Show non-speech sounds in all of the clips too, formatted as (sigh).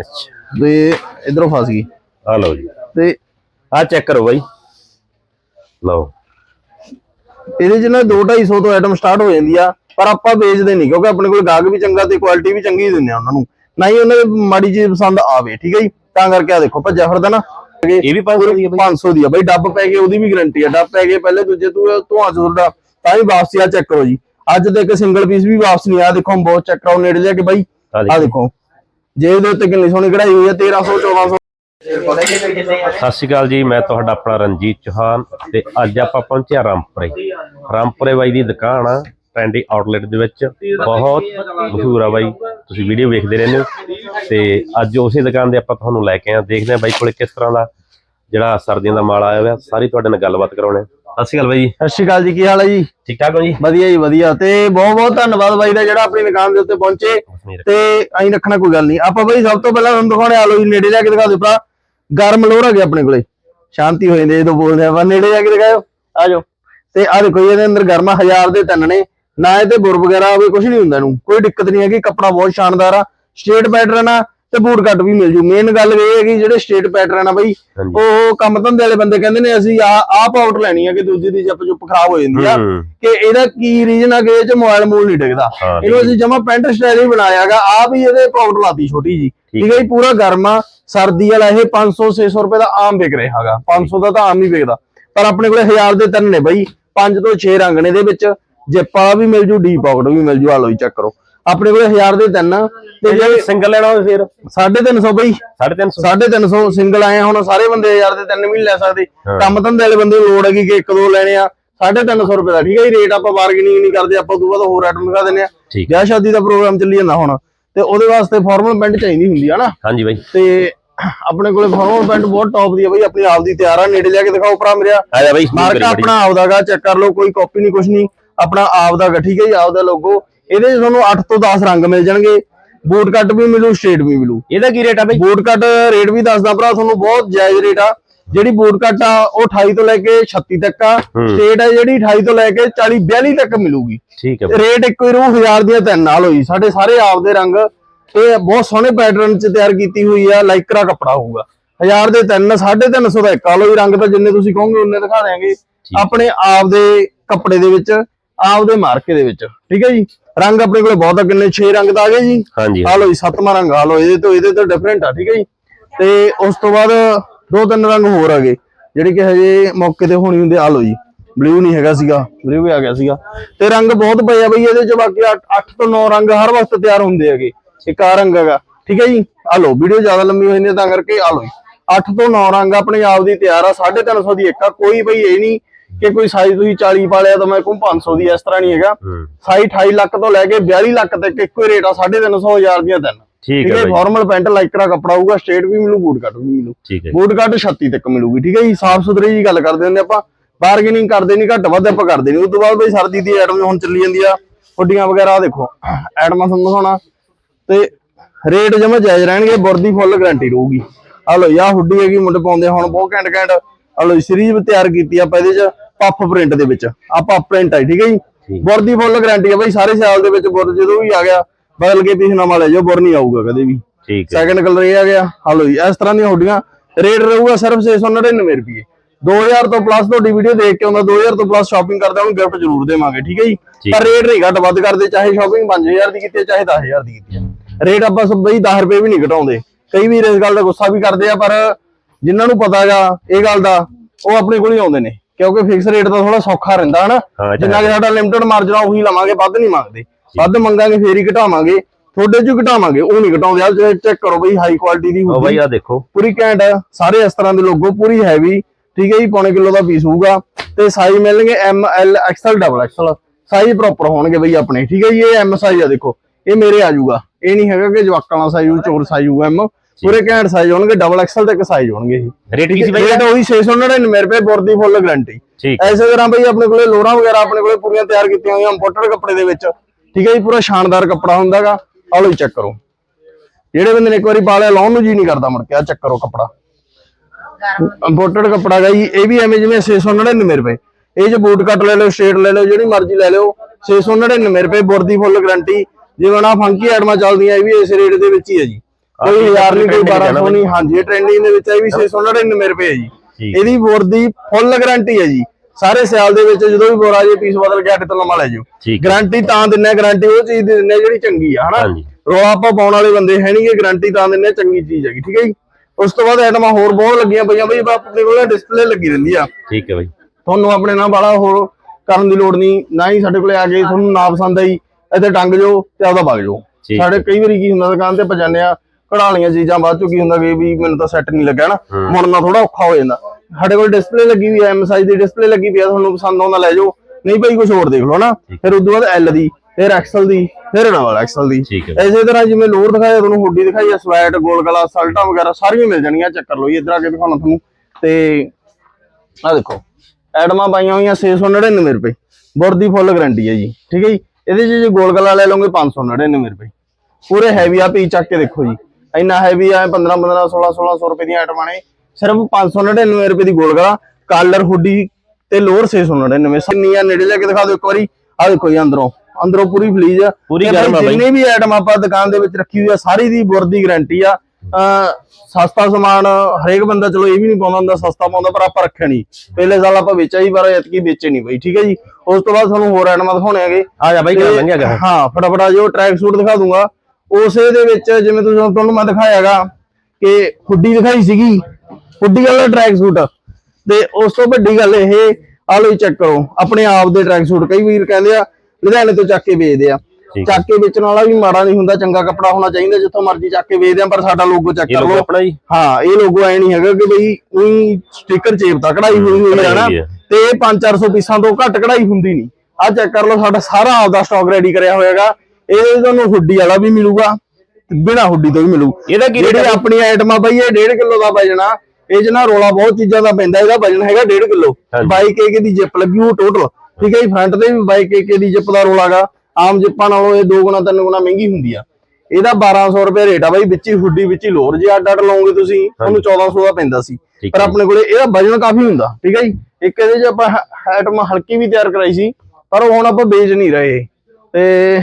ਅੱਛਾ। ਤੇ ਇਧਰੋਂ ਫਸ ਗਈ। ਆ ਲਓ ਜੀ। ਤੇ ਆ ਚੈੱਕ ਕਰੋ ਬਾਈ। ਲਓ। ਇਹਦੇ ਚ ਨਾ 2-250 ਤੋਂ ਆਈਟਮ ਸਟਾਰਟ ਹੋ ਜਾਂਦੀ ਆ ਪਰ ਆਪਾਂ ਵੇਚਦੇ ਨਹੀਂ ਕਿਉਂਕਿ ਆਪਣੇ ਕੋਲ ਗਾਹਕ ਵੀ ਚੰਗਾ ਤੇ ਕੁਆਲਿਟੀ ਵੀ ਚੰਗੀ ਦਿੰਦੇ ਆ ਉਹਨਾਂ ਨੂੰ। ਨਾ ਹੀ ਉਹਨਾਂ ਦੀ ਮਾੜੀ ਚੀਜ਼ ਪਸੰਦ ਆਵੇ ਠੀਕ ਹੈ ਜੀ? ਤਾਂ ਕਰਕੇ ਆ ਦੇਖੋ ਭੱਜਿਆ ਫਿਰਦਾ ਨਾ। ਇਹ ਵੀ 500 ਦੀ ਹੈ ਬਾਈ। 500 ਦੀ ਆ ਬਈ ਡੱਬ ਪੈ ਗਏ ਉਹਦੀ ਵੀ ਗਾਰੰਟੀ ਆ ਡੱਬ ਪੈ ਗਏ ਪਹਿਲੇ ਦੂਜੇ ਤੂੰ ਧੂਆਂ ਚ ਤੁਹਾਡਾ ਤਾਂ ਹੀ ਵਾਪਸੀ ਆ ਚੈੱਕ ਕਰੋ ਜੀ। ਅੱਜ ਤੱਕ ਸਿੰਗਲ ਪੀਸ ਵੀ ਵਾਪਸ ਨਹੀਂ ਆ ਦੇਖੋ ਬਹੁਤ ਚੈੱਕ ਕਰਾਓ ਨੇੜੇ ਲਿਆ ਕੇ ਬਾਈ। ਆ ਦੇਖੋ। ਜੇ ਇਹਦੇ ਉੱਤੇ ਕਿੰਨੀ ਸੋਹਣੀ ਕਢਾਈ ਹੋਈ ਆ 1300 1400 ਸਤਿ ਸ਼੍ਰੀ ਅਕਾਲ ਜੀ, ਮੈਂ ਤੁਹਾਡਾ ਆਪਣਾ ਰਣਜੀਤ ਚੌਹਾਨ ਤੇ ਅੱਜ ਆਪਾਂ ਪਹੁੰਚੇ ਹਾਂ ਰਾਮਪੁਰੇ। ਰਾਮਪੁਰੇ ਬਾਈ ਦੀ ਦੁਕਾਨ ਆ ਟ੍ਰੈਂਡੀ ਆਊਟਲੈਟ ਦੇ ਵਿੱਚ। ਬਹੁਤ ਮਸ਼ਹੂਰ ਆ ਬਾਈ, ਤੁਸੀਂ ਵੀਡੀਓ ਵੇਖਦੇ ਰਹਿੰਦੇ ਹੋ। ਤੇ ਅੱਜ ਉਸੇ ਦੁਕਾਨ ਦੇ ਆਪਾਂ ਤੁਹਾਨੂੰ ਲੈ ਕੇ ਆ ਦੇਖਦੇ ਆ ਬਾਈ ਕੋਲੇ ਕਿਸ ਤਰ੍ਹਾਂ ਦਾ ਜਿਹੜਾ ਸਰਦੀਆਂ ਦਾ ਮਾਲ ਆਇਆ ਹੋਇਆ, ਸਾਰੀ ਤੁਹਾਡੇ ਨਾਲ ਗੱਲਬਾਤ ਕਰਾਉਣੇ ਸਤਿ ਸ਼੍ਰੀ ਅਕਾਲ ਬਾਈ ਜੀ। ਸਤਿ ਸ਼੍ਰੀ ਅਕਾਲ ਜੀ ਕੀ ਹਾਲ ਹੈ ਜੀ? ਠੀਕ ਠਾਕ ਹੋ ਜੀ? ਵਧੀਆ ਜੀ ਵਧੀਆ। ਤੇ ਬਹੁਤ ਬਹੁਤ ਧੰਨਵਾਦ ਬਾਈ ਦਾ ਜਿਹੜਾ ਆਪਣੀ ਦੁਕਾਨ ਦੇ ਉੱਤੇ ਪਹੁੰਚੇ। ਤੇ ਐਂ ਰੱਖਣਾ ਕੋਈ ਗੱਲ ਨਹੀਂ। ਆਪਾਂ ਬਾਈ ਸਭ ਤੋਂ ਪਹਿਲਾਂ ਤੁਹਾਨੂੰ ਦਿਖਾਉਣੇ ਆ। ਲੋ ਜੀ ਨੇੜੇ ਜਾ ਕੇ ਦਿਖਾ ਦਿਓ ਭਰਾ। ਗਰਮ ਲੋਰ ਆ ਗਿਆ ਆਪਣੇ ਕੋਲੇ। ਸ਼ਾਂਤੀ ਹੋ ਜਾਂਦੀ ਜਦੋਂ ਬੋਲਦੇ ਆਪਾਂ। ਨੇੜੇ ਜਾ ਕੇ ਦਿਖਾਓ ਆ ਜਾਓ। ਤੇ ਆ ਦੇਖੋ ਇਹਦੇ ਅੰਦਰ ਗਰਮਾ ਹਜ਼ਾਰ ਦੇ ਤਿੰਨ ਨੇ। ਨਾ ਇਹ ਤੇ ਬੁਰ ਵਗੈਰਾ ਹੋਵੇ ਕੁਝ ਨਹੀਂ ਹੁੰਦਾ ਇਹਨੂੰ। ਕੋਈ ਦਿੱਕਤ ਨਹੀਂ ਹੈਗੀ। ਕੱਪੜਾ ਬਹੁਤ ਸ਼ਾਨਦਾਰ ਆ। ਸਟੇਟ ਪੈਟਰਨ ਆ। ਤੇ ਬੂਟ ਕੱਟ ਵੀ ਮਿਲ ਜੂ। ਮੇਨ ਗੱਲ ਇਹ ਹੈਗੀ ਜਿਹੜੇ ਸਟੇਟ ਪੈਟਰਨ ਆ ਬਾਈ ਉਹ ਕੰਮ ਧੰਦੇ ਵਾਲੇ ਬੰਦੇ ਕਹਿੰਦੇ ਨੇ ਅਸੀਂ ਆ ਆ ਪਾਊਡਰ ਲੈਣੀ ਆ ਕਿ ਦੂਜੀ ਦੀ ਜੱਪ ਜੁੱਪ ਖਰਾਬ ਹੋ ਜਾਂਦੀ ਆ। ਹੂੰ। ਕਿ ਇਹਦਾ ਕੀ ਰੀਜਨ ਆ ਕਿ ਇਹ ਚ ਮੋਬਾਈਲ ਮੂਲ ਨਹੀਂ ਹਾਂ, ਇਹਨੂੰ ਅਸੀਂ ਜਮਾ ਪੈਂਟ ਸਟਾਈਲ ਹੀ ਬਣਾਇਆਗਾ ਆ ਵੀ ਇਹਦੇ ਪਾਊਡਰ ਲਾਤੀ ਛੋਟੀ ਜੀ ਠੀਕ। ਹੈ ਜੀ ਪੂਰਾ ਗਰਮ ਆ ਸਰਦੀ ਵਾਲਾ ਇਹ 500 600 ਰੁਪਏ ਦਾ ਆਮ ਵਿਕ ਰਿਹਾ ਹੈਗਾ। 500 ਦਾ ਤਾਂ ਆਮ ਹੀ ਵਿਕਦਾ। ਪਰ ਆਪਣੇ ਕੋਲੇ 1000 ਦੇ ਤਿੰਨ ਨੇ ਬਈ। 5 ਤੋਂ 6 ਰੰਗ ਨੇ ਇਹਦੇ ਵਿੱਚ। ਜਿੱਪ ਵਾਲਾ ਵੀ ਮਿਲ ਜੂ ਡੀ ਪਾਕਟ ਵੀ ਮਿਲ ਜੂ। ਆ ਲਓ ਜੀ ਚੈੱਕ ਕਰੋ। ਆਪਣੇ ਕੋਲੇ 1000 ਦੇ ਤਿੰਨ ਤੇ ਤੇ ਜੇ ਸਿੰਗਲ ਲੈਣਾ ਹੋਵੇ ਫਿਰ? 350 ਬਈ। 350 350 ਸਿੰਗਲ ਆਏ ਆ, ਹੁਣ ਸਾਰੇ ਬੰਦੇ 1000 ਦੇ ਤਿੰਨ ਵੀ ਨੀ ਲੈ ਸਕਦੇ। ਹਾਂ। ਕੰਮ ਧੰਦੇ ਵਾਲੇ ਬੰਦੇ ਨੂੰ ਲੋੜ ਹੈਗੀ ਕਿ ਇੱਕ ਦੋ ਲੈਣੇ ਆ। 350 ਰੁਪਏ ਦਾ ਠੀਕ ਹੈ ਜੀ? ਰੇਟ ਆਪਾਂ ਬਾਰਗੇਨਿੰਗ ਨਹੀਂ ਕਰਦੇ ਆਪਾਂ ਤੋਂ ਬਾਅਦ ਹੋਰ ਆਈਟਮ ਦਿਖਾ ਦਿੰਦੇ ਆ। ਠੀਕ। ਵਿਆਹ ਸ਼ਾਦੀ ਦਾ ਪ੍ਰੋਗਰਾਮ ਚੱਲੀ ਜਾਂਦਾ ਹੁਣ। ਤੇ ਉਹਦੇ ਵਾਸਤੇ ਫਾਰਮਲ ਪੈਂਟ ਚਾਹੀਦੀ ਹੁੰਦੀ ਆ ਨਾ। ਹਾਂਜੀ ਬਾਈ। ਤੇ ਆਪਣੇ ਕੋਲੇ ਫਾਰਮਲ ਪੈਂਟ ਬਹੁਤ ਟੌਪ ਦੀ ਆ ਬਈ ਆਪਣੀ ਆਪ ਦੀ ਤਿਆਰ ਆ। ਨੇੜੇ ਜਾ ਕੇ ਦਿਖਾਓ ਭਰਾ ਮੇਰਿਆ। ਆ ਜਾ ਬਾਈ। ਮਾਰਕਾ ਆਪਣਾ ਆਪਦਾਗਾ ਚੈੱਕ ਕਰ ਲਓ ਕੋਈ ਕਾਪੀ ਨਹੀਂ ਕੁਛ ਨਹੀਂ। ਆਪਣਾ ਆਪਦਾਗਾ ਠੀਕ ਹੈ ਜੀ? ਆਪਦਾ ਲੋਗੋ ਇਹਦੇ 'ਚ ਤੁਹਾਨੂੰ 8 ਤੋਂ 10 ਰੰਗ ਮਿਲ ਜਾਣਗੇ। ਬੂਟ ਕੱਟ ਵੀ ਮਿਲੂ ਸਟੇਟ ਵੀ ਮਿਲੂ। ਇਹਦਾ ਕੀ ਰੇਟ ਆ ਬਾਈ? ਬੂਟ ਕੱਟ ਰੇਟ ਵੀ ਦੱਸਦਾ ਭਰਾ ਤੁਹਾਨੂੰ ਬਹੁਤ ਜਾਇਜ਼ ਰੇਟ ਆ। ਜਿਹੜੀ ਬੂਟ ਕੱਟ ਆ ਉਹ 28 ਤੋਂ ਲੈ ਕੇ 36 ਤੱਕ ਆ। ਹੂੰ। ਸਟੇਟ ਆ ਜਿਹੜੀ 28 ਤੋਂ ਲੈ ਕੇ 40 42 ਤੱਕ ਮਿਲੂਗੀ। ਠੀਕ ਹੈ ਰੇਟ ਇੱਕੋ ਹੀ ਰੂ 1000 ਦੀਆਂ ਤਿੰਨ ਨਾਲ ਹੋਈ। ਸਾਡੇ ਸਾਰੇ ਆਪ ਦੇ ਰੰਗ ਇਹ ਬਹੁਤ ਸੋਹਣੇ ਪੈਟਰਨ ਚ ਤਿਆਰ ਕੀਤੀ ਹੋਈ ਆ ਲਾਈਕਰਾ ਕੱਪੜਾ ਹੋਊਗਾ। 1000 ਦੇ ਤਿੰਨ 350 ਦਾ ਇੱਕ ਆ। ਲੋ ਜੀ ਰੰਗ ਤਾਂ ਜਿੰਨੇ ਤੁਸੀਂ ਕਹੋਗੇ ਉਹਨੇ ਦਿਖਾ ਦਿਆਂਗੇ। ਆਪਣੇ ਆਪ ਦੇ ਕੱਪੜੇ ਦੇ ਵਿੱਚ ਆਪ ਦੇ ਮਾਰਕੇ ਦੇ ਵਿੱਚ। ਠੀਕ ਹੈ ਜੀ? ਰੰਗ ਆਪਣੇ ਕੋਲੇ ਬਹੁਤ ਆ ਕਿੰਨੇ 6 ਰੰਗ ਤਾਂ ਆ ਗਏ ਜੀ। ਹਾਂਜੀ। ਆ ਲੋ ਜੀ ਸੱਤਵਾਂ ਰੰਗ ਆ ਲੋ ਇਹਦੇ ਤੋਂ ਇਹਦੇ ਤੋਂ ਡਿਫਰੈਂਟ ਆ ਠੀਕ ਹੈ ਜੀ। ਤੇ ਉਸ ਤੋਂ ਬਾਅਦ ਦੋ ਤਿੰਨ ਰੰਗ ਹੋਰ ਆ ਗਏ ਜਿਹੜੇ ਕਿ ਹਜੇ ਮੌਕੇ ਤੇ ਹੋਣੀ ਹੁੰਦੇ ਆ ਲੋ ਜੀ ਬਲੂ ਨਹੀਂ ਹੈਗਾ ਸੀਗਾ ਬਲੂ ਵੀ ਆ ਗਿਆ ਸੀਗਾ। ਤੇ ਰੰਗ ਬਹੁਤ ਪਏ ਆ ਬਈ ਇਹਦੇ ਚ ਬਾਕੀ 8 ਤੋਂ 9 ਰੰਗ ਹਰ ਵਕਤ ਤਿਆਰ ਹੁੰਦੇ ਹੈਗੇ ਇੱਕ ਆ ਰੰਗ ਹੈਗਾ ਠੀਕ ਹੈ ਜੀ। ਆ ਲੋ ਵੀਡੀਓ ਜ਼ਿਆਦਾ ਲੰਮੀ ਹੋ ਜਾਂਦੀ ਹੈ ਤਾਂ ਕਰਕੇ ਆ ਲੋ ਜੀ। 8 ਤੋਂ 9 ਰੰਗ ਆਪਣੇ ਆਪ ਦੀ ਤਿਆਰ ਆ 350 ਦੀ ਇੱਕ ਆ ਕੋਈ ਬਈ ਇਹ ਨਹੀਂ ਕਿ ਕੋਈ ਸਾਈਜ਼ ਤੁਸੀਂ 40 ਪਾਲਿਆ ਤਾਂ ਮੈਂ ਕਹੂੰ 500 ਦੀ ਇਸ ਤਰ੍ਹਾਂ ਨਹੀਂ ਹੈਗਾ। ਸਾਈ 28 ਲੱਖ ਤੋਂ ਲੈ ਕੇ 42 ਲੱਖ ਤੱਕ ਇੱਕੋ ਹੀ ਰੇਟ ਆ 350 ਹਜ਼ਾਰ ਦੀਆਂ ਤਿੰਨ। ਠੀਕ ਹੈ ਫਾਰਮਲ ਪੈਂਟ ਲਾਈਕਰਾ ਕੱਪੜਾ ਹੋਊਗਾ ਸਟੇਟ ਵੀ ਮਿਲੂ ਬੂਟ ਕੱਟ ਵੀ ਮਿਲੂ। ਬੂਟ ਕੱਟ 36 ਤੱਕ ਮਿਲੂਗੀ ਠੀਕ ਹੈ ਜੀ ਸਾਫ਼ ਸੁਥਰੀ ਜੀ ਗੱਲ ਕਰਦੇ ਹੁੰਦੇ ਆਪਾਂ। ਬਾਰਗੇਨਿੰਗ ਕਰਦੇ ਨਹੀਂ ਘੱਟ ਵੱਧ ਆਪਾਂ ਕਰਦੇ ਨਹੀਂ ਉਸ ਤੋਂ ਬਾਅਦ ਬਈ ਸਰਦੀ ਦੀ ਐਟਮ ਹੁਣ ਚੱਲੀ ਜਾਂਦੀ ਆ ਹੁੱਡੀਆਂ ਵਗੈਰਾ ਦੇਖੋ ਐਟਮਾਂ ਤੁਹਾਨੂੰ ਦਿਖਾਉਣਾ। ਤੇ ਰੇਟ ਜਮਾ ਜਾਇਜ਼ ਰਹਿਣਗੇ ਬੁਰਦੀ ਫੁੱਲ ਗਾਰੰਟੀ ਰਹੂਗੀ। ਆ ਲੋ ਯਾ ਹੁੱਡੀ ਹੈਗੀ ਮੁੰਡੇ ਪਾਉਂਦੇ ਹੁਣ ਬਹੁਤ ਘੈਂਟ ਘੈਂਟ ਆ ਲੋ ਸੀਰੀਜ਼ ਤਿਆਰ ਕੀਤੀ ਆਪਾਂ ਇਹਦੇ ਚ। ਪਫ ਪ੍ਰਿੰਟ ਦੇ ਵਿੱਚ। ਆਪਾਂ ਪ੍ਰਿੰਟ ਆ ਠੀਕ ਹੈ ਜੀ। ਬੁਰ ਦੀ ਫੁੱਲ ਗਾਰੰਟੀ ਆ ਬਈ ਸਾਰੇ ਸਾਲ ਦੇ ਵਿੱਚ ਬੁਰ ਜਦੋਂ ਵੀ ਆ ਗਿਆ ਬਦਲ ਕੇ ਪੀਸ ਨਵਾਂ ਲੈ ਜਾਓ ਬੁਰ ਨਹੀਂ ਆਊਗਾ ਕਦੇ ਵੀ। ਠੀਕ ਹੈ। ਸੈਕੰਡ ਕਲਰ ਇਹ ਆ ਗਿਆ ਹਲੋ ਜੀ ਇਸ ਤਰ੍ਹਾਂ ਦੀਆਂ ਹੁੱਡੀਆਂ ਰੇਟ ਰਹੂਗਾ ਸਿਰਫ 699 ਰੁਪਏ। 2000 ਤੋਂ ਪਲੱਸ ਤੁਹਾਡੀ ਵੀਡੀਓ ਦੇਖ ਕੇ ਆਉਂਦਾ 2000 ਤੋਂ ਪਲੱਸ ਸ਼ਾਪਿੰਗ ਕਰਦਾ ਉਹਨੂੰ ਗਿਫਟ ਜ਼ਰੂਰ ਦੇਵਾਂਗੇ ਠੀਕ ਹੈ ਜੀ। ਪਰ ਰੇਟ ਨਹੀਂ ਘੱਟ ਵੱਧ ਕਰਦੇ ਚਾਹੇ ਸ਼ਾਪਿੰਗ 5000 ਦੀ ਕੀਤੀ ਹੈ ਚਾਹੇ 10000 ਦੀ ਕੀਤੀ ਹੈ। ਰੇਟ ਆਪਾਂ ਸਭ ਬਈ 10 ਰੁਪਏ ਵੀ ਨਹੀਂ ਘਟਾਉਂਦੇ। ਕਈ ਵੀਰ ਇਸ ਗੱਲ ਦਾ ਗੁੱਸਾ ਵੀ ਕਰਦੇ ਆ ਪਰ ਜਿਨ੍ਹਾਂ ਨੂੰ ਪਤਾ ਹੈਗਾ ਇਹ ਗੱਲ ਦਾ ਉਹ ਆਪਣੇ ਕੋਲ ਹੀ ਆਉਂਦੇ ਨੇ। ਕਿਉਂਕਿ ਫਿਕਸ ਰੇਟ ਦਾ ਥੋੜਾ ਸੌਖਾ ਰਹਿੰਦਾ ਹਨਾ? ਜਿੰਨਾ ਕਿ ਸਾਡਾ ਲਿਮਟਿਡ ਮਾਰਜਨ ਆ ਉਹੀ ਲਵਾਂਗੇ ਵੱਧ ਨਹੀਂ ਮੰਗਦੇ। ਵੱਧ ਮੰਗਾਂਗੇ ਫੇਰ ਹੀ ਘਟਾਵਾਂਗੇ। ਤੁਹਾਡੇ ਚ ਘਟਾਵਾਂਗੇ ਉਹ ਨਹੀਂ ਘਟਾਉਂਦੇ। ਆ ਚੈੱਕ ਕਰੋ ਬਈ ਹਾਈ ਕੁਆਲਿਟੀ ਦੀ ਹੋਊਗੀ ਬਾਈ ਆ ਦੇਖੋ। ਪੂਰੀ ਘੈਂਟ ਆ, ਸਾਰੇ ਇਸ ਤਰ੍ਹਾਂ ਦੇ ਲੋਗੋ ਪੂਰੀ ਹੈਵੀ ਠੀਕ ਹੈ ਜੀ ਪੌਣੇ ਕਿਲੋ ਦਾ ਪੀਸ ਹੋਊਗਾ। ਤੇ ਸਾਈਜ਼ ਮਿਲਣਗੇ M L XL double XL size proper ਹੋਣਗੇ ਬਈ ਆਪਣੇ। ਠੀਕ ਹੈ ਜੀ ਇਹ ਐਮ ਸਾਈਜ਼ ਆ ਦੇਖੋ। ਇਹ ਮੇਰੇ ਆ ਜਾਊਗਾ। ਇਹ ਨਹੀਂ ਹੈਗਾ ਕਿ ਜਵਾਕਾਂ ਵਾਲਾ ਸਾਈਜ਼ ਚੋਰ ਸਾਈਜ਼ ਹੋਊਗਾ ਐਮ ਪੂਰੇ ਘੈਂਟ ਸਾਈਜ਼ ਹੋਣਗੇ ਡਬਲ ਐਕਸਲ ਤੱਕ ਸਾਈਜ਼ ਹੋਣਗੇ ਇਹ। ਰੇਟ ਕੀ ਸੀ ਬਾਈ ਰੇਟ ਉਹੀ 699 ਰੁਪਏ ਬੁਰਦੀ ਫੁੱਲ ਗਾਰੰਟੀ ਐਸੇ ਤਰ੍ਹਾਂ ਬਈ ਆਪਣੇ ਕੋਲੇ ਲੋਰਾਂ ਵਗੈਰਾ ਆਪਣੇ ਕੋਲੇ ਪੂਰੀਆਂ ਤਿਆਰ ਕੀਤੀਆਂ ਹੋਈਆਂ ਇੰਪੋਰਟਡ ਕੱਪੜੇ ਦੇ ਵਿੱਚ। ਠੀਕ ਹੈ ਜੀ ਪੂਰਾ ਸ਼ਾਨਦਾਰ ਕੱਪੜਾ ਹੁੰਦਾਗਾ। ਆਹ ਲਓ ਚੈੱਕ ਕਰੋ। ਜਿਹੜੇ ਬੰਦੇ ਨੇ ਇੱਕ ਵਾਰੀ ਪਾ ਲਿਆ ਲਾਉਣ ਨੂੰ ਜੀ ਨਹੀਂ ਕਰਦਾ ਮੁੜ ਕੇ ਆ ਚੈੱਕ ਕਰੋ ਕੱਪੜਾ। ਇੰਪੋਰਟਡ ਕੱਪੜਾ ਗਾ ਜੀ ਇਹ ਵੀ ਐਵੇਂ ਜਿਵੇਂ 699 ਰੁਪਏ। ਇਹ ਚ ਬੂਟ ਕੱਟ ਲੈ ਲਓ ਸਟੇਟ ਲੈ ਲਓ ਜਿਹੜੀ ਮਰਜ਼ੀ ਲੈ ਲਿਓ। 699 ਰੁਪਏ ਬੁਰਦੀ ਫੁੱਲ ਗਾਰੰਟੀ ਜਿਵੇਂ ਨਾ ਫੰਕੀ ਐਡਮਾਂ ਚੱਲਦੀਆਂ ਇਹ ਵੀ ਇਸ ਰੇਟ ਦੇ ਵਿੱਚ ਹੀ ਹੈ ਜੀ। ਕੋਈ ਚੀਜ਼ ਹਜ਼ਾਰ ਨਹੀਂ ਕੋਈ trending ਹੈ ਨਾ 1200 ਨਹੀਂ ਹਾਂਜੀ ਇਹ ਟ੍ਰੈਂਡਿੰਗ ਦੇ ਵਿੱਚ ਹੈ ਵੀ 699 ਰੁਪਏ ਹੈ ਜੀ। ਇਹਦੀ ਬੋਰ ਦੀ ਫੁੱਲ ਗਾਰੰਟੀ ਹੈ ਜੀ। ਸਾਰੇ ਸਿਆਲ ਦੇ ਵਿੱਚ ਜਦੋਂ ਵੀ ਬੋਰ ਆ ਜੇ ਪੀਸ ਬਦਲ ਕੇ ਅੱਡ ਤੋਂ ਨਵਾਂ ਲੈ ਜਾਓ ਗਾਰੰਟੀ ਤਾਂ ਦਿੰਨੇ ਗਾਰੰਟੀ ਉਹ ਚੀਜ਼ ਦੀ ਦਿੰਨੇ ਜਿਹੜੀ ਚੰਗੀ ਆ ਹਨਾ? ਰੋਲਾ ਆਪਾਂ ਪਾਉਣ ਵਾਲੇ ਬੰਦੇ ਹੈ ਨਹੀਂਗੇ ਗਾਰੰਟੀ ਤਾਂ ਦਿੰਨੇ ਚੰਗੀ ਚੀਜ਼ ਹੈਗੀ ਠੀਕ ਹੈ ਜੀ? ਉਸ ਤੋਂ ਬਾਅਦ ਆਈਟਮਾਂ ਹੋਰ ਬਹੁਤ ਲੱਗੀਆਂ ਪਈਆਂ ਬਈ ਆਪਣੇ ਕੋਲ ਡਿਸਪਲੇ ਲੱਗੀ ਰਹਿੰਦੀ ਆ। ਠੀਕ ਹੈ ਬਾਈ। ਤੁਹਾਨੂੰ ਆਪਣੇ ਨਾਲ ਬਾਲਾ ਹੋਰ ਕਰਨ ਦੀ ਲੋੜ ਨਹੀਂ ਨਾ ਹੀ ਸਾਡੇ ਕੋਲੇ ਆ ਕੇ ਤੁਹਾਨੂੰ ਨਾ ਪਸੰਦ ਆਈ ਇੱਥੇ ਟੰਗ ਜਾਓ ਤੇ ਆਪਦਾ ਵਗ ਜਾਓ ਸਾਡੇ ਕਈ ਵਾਰੀ ਕੀ ਹੁੰਦਾ ਦੁਕਾਨ ਤੇ ਪਜਾਨੇ ਆ ਕਢਾ ਲਈਆਂ ਚੀਜ਼ਾਂ ਬਾਅਦ ਚੋਂ ਕੀ ਹੁੰਦਾ ਕਿ ਵੀ ਮੈਨੂੰ ਤਾਂ ਸੈੱਟ ਨਹੀਂ ਲੱਗਾ ਨਾ। ਮੁੜਨਾ ਥੋੜਾ ਔਖਾ ਹੋ ਜਾਂਦਾ। ਸਾਡੇ ਕੋਲ ਡਿਸਪਲੇ ਲੱਗੀ ਹੋਈ ਐ ਐਮ ਸਾਈਜ਼ ਦੀ ਡਿਸਪਲੇ ਲੱਗੀ ਪਈ ਆ ਤੁਹਾਨੂੰ ਪਸੰਦ ਆਉਂਦਾ ਲੈ ਜਾਓ। ਨਹੀਂ ਭਾਈ ਕੁਝ ਹੋਰ ਦੇਖ ਲਓ ਨਾ। ਫਿਰ ਉਦੋਂ ਬਾਅਦ ਐਲ ਦੀ ਫਿਰ ਐਕਸਲ ਦੀ ਫਿਰ ਡਬਲ ਐਕਸਲ ਦੀ। ਇਸੇ ਤਰ੍ਹਾਂ ਜਿਵੇਂ ਲੋਅਰ ਦਿਖਾਇਆ ਤੁਹਾਨੂੰ ਹੁੱਡੀ ਦਿਖਾਈ ਆ ਸਵੈਟ ਗੋਲ ਗਲਾ ਸਲਟਾਂ ਵਗੈਰਾ ਸਾਰੀਆਂ ਮਿਲ ਜਾਣਗੀਆਂ ਚੈੱਕ ਕਰ ਲਓ ਜੀ ਇੱਧਰ ਆ ਕੇ ਦਿਖਾਉਣਾ ਤੁਹਾਨੂੰ। ਤੇ ਆ ਦੇਖੋ ਐਡਮਾਂ ਪਾਈਆਂ ਹੋਈਆਂ 699 ਰੁਪਏ। ਬੁਰ ਦੀ ਫੁੱਲ ਗਾਰੰਟੀ ਹੈ ਜੀ ਠੀਕ ਹੈ ਜੀ? ਇਹਦੇ ਜੇ ਗੋਲ ਗਲਾ ਲੈ ਲਓਗੇ 599 ਰੁਪਏ। ਪੂਰੇ ਹੈਵੀ ਆ ਪੀ ਚੱਕ ਕੇ ਦੇਖੋ ਜੀ। ਇੰਨਾ ਹੈਵੀ ਆ 15 15 16 1600 ਰੁਪਏ ਦੀਆਂ ਆਈਟਮਾਂ ਨੇ ਸਿਰਫ 599 ਰੁਪਏ ਦੀ ਗੋਲ ਗਲਾ ਕਾਲਰ ਹੁੱਡੀ ਤੇ ਲੋਅਰ 699 ਸੰਨੀਆਂ ਨੇੜੇ ਲੈ ਕੇ ਦਿਖਾ ਦਿਓ ਇੱਕ ਵਾਰੀ। ਆ ਦੇਖੋ ਜੀ ਅੰਦਰੋਂ। ਅੰਦਰੋਂ ਪੂਰੀ ਫਲੀਜ ਆ। ਪੂਰੀ ਗਰਮ ਆ ਬਾਈ। ਜਿੰਨੀ ਵੀ ਆਈਟਮ ਆਪਾਂ ਦੁਕਾਨ ਦੇ ਵਿੱਚ ਰੱਖੀ ਹੋਈ ਆ ਸਾਰੀ ਦੀ ਬੁਰ ਦੀ ਗਾਰੰਟੀ ਆ। ਸਸਤਾ ਸਮਾਨ ਹਰੇਕ ਬੰਦਾ ਚਲੋ ਇਹ ਵੀ ਨਹੀਂ ਪਾਉਂਦਾ ਹੁੰਦਾ ਸਸਤਾ ਪਾਉਂਦਾ ਪਰ ਆਪਾਂ ਰੱਖਿਆ ਨਹੀਂ। ਪਹਿਲੇ ਸਾਲ ਆਪਾਂ ਵੇਚਿਆ ਹੀ ਪਰ ਐਤਕੀ ਵੇਚੇ ਨਹੀਂ ਬਈ ਠੀਕ ਹੈ ਜੀ? ਉਸ ਤੋਂ ਬਾਅਦ ਤੁਹਾਨੂੰ ਹੋਰ ਆਈਟਮਾਂ ਦਿਖਾਉਣੇ ਹੈਗੇ। ਆ ਜਾ ਬਾਈ ਕਰ ਤੇ- ਲੰਘਿਆ ਗਾ ਹਾਂ ਫਟਾਫਟ ਜੋ ਟਰੈਕ ਸੂਟ ਦਿਖਾ ਦੂੰਗਾ। ਉਸੇ ਦੇ ਵਿੱਚ ਜਿਵੇਂ ਤੁਸੀਂ ਤੁਹਾਨੂੰ ਮੈਂ ਦਿਖਾਇਆਗਾ ਕਿ ਹੁੱਡੀ ਦਿਖਾਈ ਸੀਗੀ ਹੁੱਡੀ ਵਾਲਾ ਟਰੈਕ ਸੂਟ ਤੇ ਉਸ ਤੋਂ ਵੱਡੀ ਗੱਲ ਇਹ ਆ ਲਓ ਚੈੱਕ ਕਰੋ ਆਪਣੇ ਆਪ ਦੇ ਟਰੈਕ ਸੂਟ ਕਈ ਵੀਰ ਕਹਿੰਦੇ ਆ ਲੁਧਿਆਣੇ ਤੋਂ ਚੱਕ ਕੇ ਵੇਚਦੇ ਆ। ਚੱਕ ਕੇ ਵੇਚਣ ਵਾਲਾ ਵੀ ਮਾੜਾ ਨਹੀਂ ਹੁੰਦਾ ਚੰਗਾ ਕੱਪੜਾ ਹੋਣਾ ਚਾਹੀਦਾ ਜਿੱਥੋਂ ਮਰਜ਼ੀ ਚੱਕ ਕੇ ਵੇਚਦੇ ਆ ਪਰ ਸਾਡਾ ਲੋਗੋ ਚੈੱਕ ਕਰ ਲਓ। ਆਪਣਾ ਜੀ। ਹਾਂ ਇਹ ਲੋਗੋ ਐ ਨਹੀਂ ਹੈਗਾ ਕਿ ਬਈ ਉਹੀ ਸਟicker ਚੇਪਤਾ ਕਢਾਈ ਹੋਈ ਹੋਈ ਹੈ ਨਾ। ਤੇ ਇਹ 5-400 ਪੀਸਾਂ ਤੋਂ ਘੱਟ ਕਢਾਈ ਹੁੰਦੀ ਨਹੀਂ। ਆ ਚੈੱਕ ਕਰ ਲਓ ਸਾਡਾ ਸਾਰਾ ਆਪਦਾ ਸਟਾਕ ਰੈਡੀ ਕਰਿਆ ਹੋਇਆਗਾ। ਇਹ ਤੁਹਾਨੂੰ ਹੁੱਡੀ ਵਾਲਾ ਵੀ ਮਿਲੂਗਾ ਬਿਨਾ ਹੁੱਡੀ ਤੋਂ ਵੀ ਮਿਲੂ। ਇਹਦਾ ਕੀ ਜਿਹੜੀ ਆਪਣੀ ਆਈਟਮਾਂ ਬਈ ਇਹ 1.5 ਕਿਲੋ ਦਾ ਵਜਨ ਆ। ਇਹ ਚ ਨਾ ਰੋਲਾ ਬਹੁਤ ਚੀਜ਼ਾਂ ਦਾ ਪੈਂਦਾ ਇਹਦਾ ਵਜਨ ਹੈਗਾ 1.5 ਕਿਲੋ। ਹਾਂਜੀ। 22 ਕੇਕੇ ਦੀ ਜਿੱਪ ਲੱਗੀ ਹੋ ਟੋਟਲ ਠੀਕ ਹੈ ਜੀ ਫਰੰਟ ਤੇ ਵੀ 22 ਕੇਕੇ ਦੀ ਜਿੱਪ ਦਾ ਰੋਲਾਗਾ ਆਮ ਜਿੱਪਾਂ ਨਾਲੋਂ ਇਹ ਦੋ ਗੁਣਾ ਤਿੰਨ ਗੁਣਾ ਮਹਿੰਗੀ ਹੁੰਦੀ ਆ। ਇਹਦਾ 1200 ਰੁਪਏ ਰੇਟ ਆ ਬਾਈ ਵਿੱਚ ਹੀ ਹੁੱਡੀ ਵਿੱਚ ਹੀ ਲੋਰ ਜੇ ਅੱਡ ਅੱਡ ਲਾਉਂਗੇ ਤੁਸੀਂ ਤੁਹਾਨੂੰ 1400 ਦਾ ਪੈਂਦਾ ਸੀ। ਪਰ। ਆਪਣੇ ਕੋਲੇ ਇਹਦਾ ਵਜਨ ਕਾਫੀ ਹੁੰਦਾ ਠੀਕ ਹੈ ਜੀ। ਇੱਕ ਇਹਦੇ 'ਚ ਆਪਾਂ ਆਈਟਮ ਹਲਕੀ ਵੀ ਤਿਆਰ ਕਰਾਈ ਸੀ ਪਰ ਉਹ ਹੁਣ ਆਪਾਂ ਵੇਚ ਨਹੀਂ ਰਹੇ। ਤੇ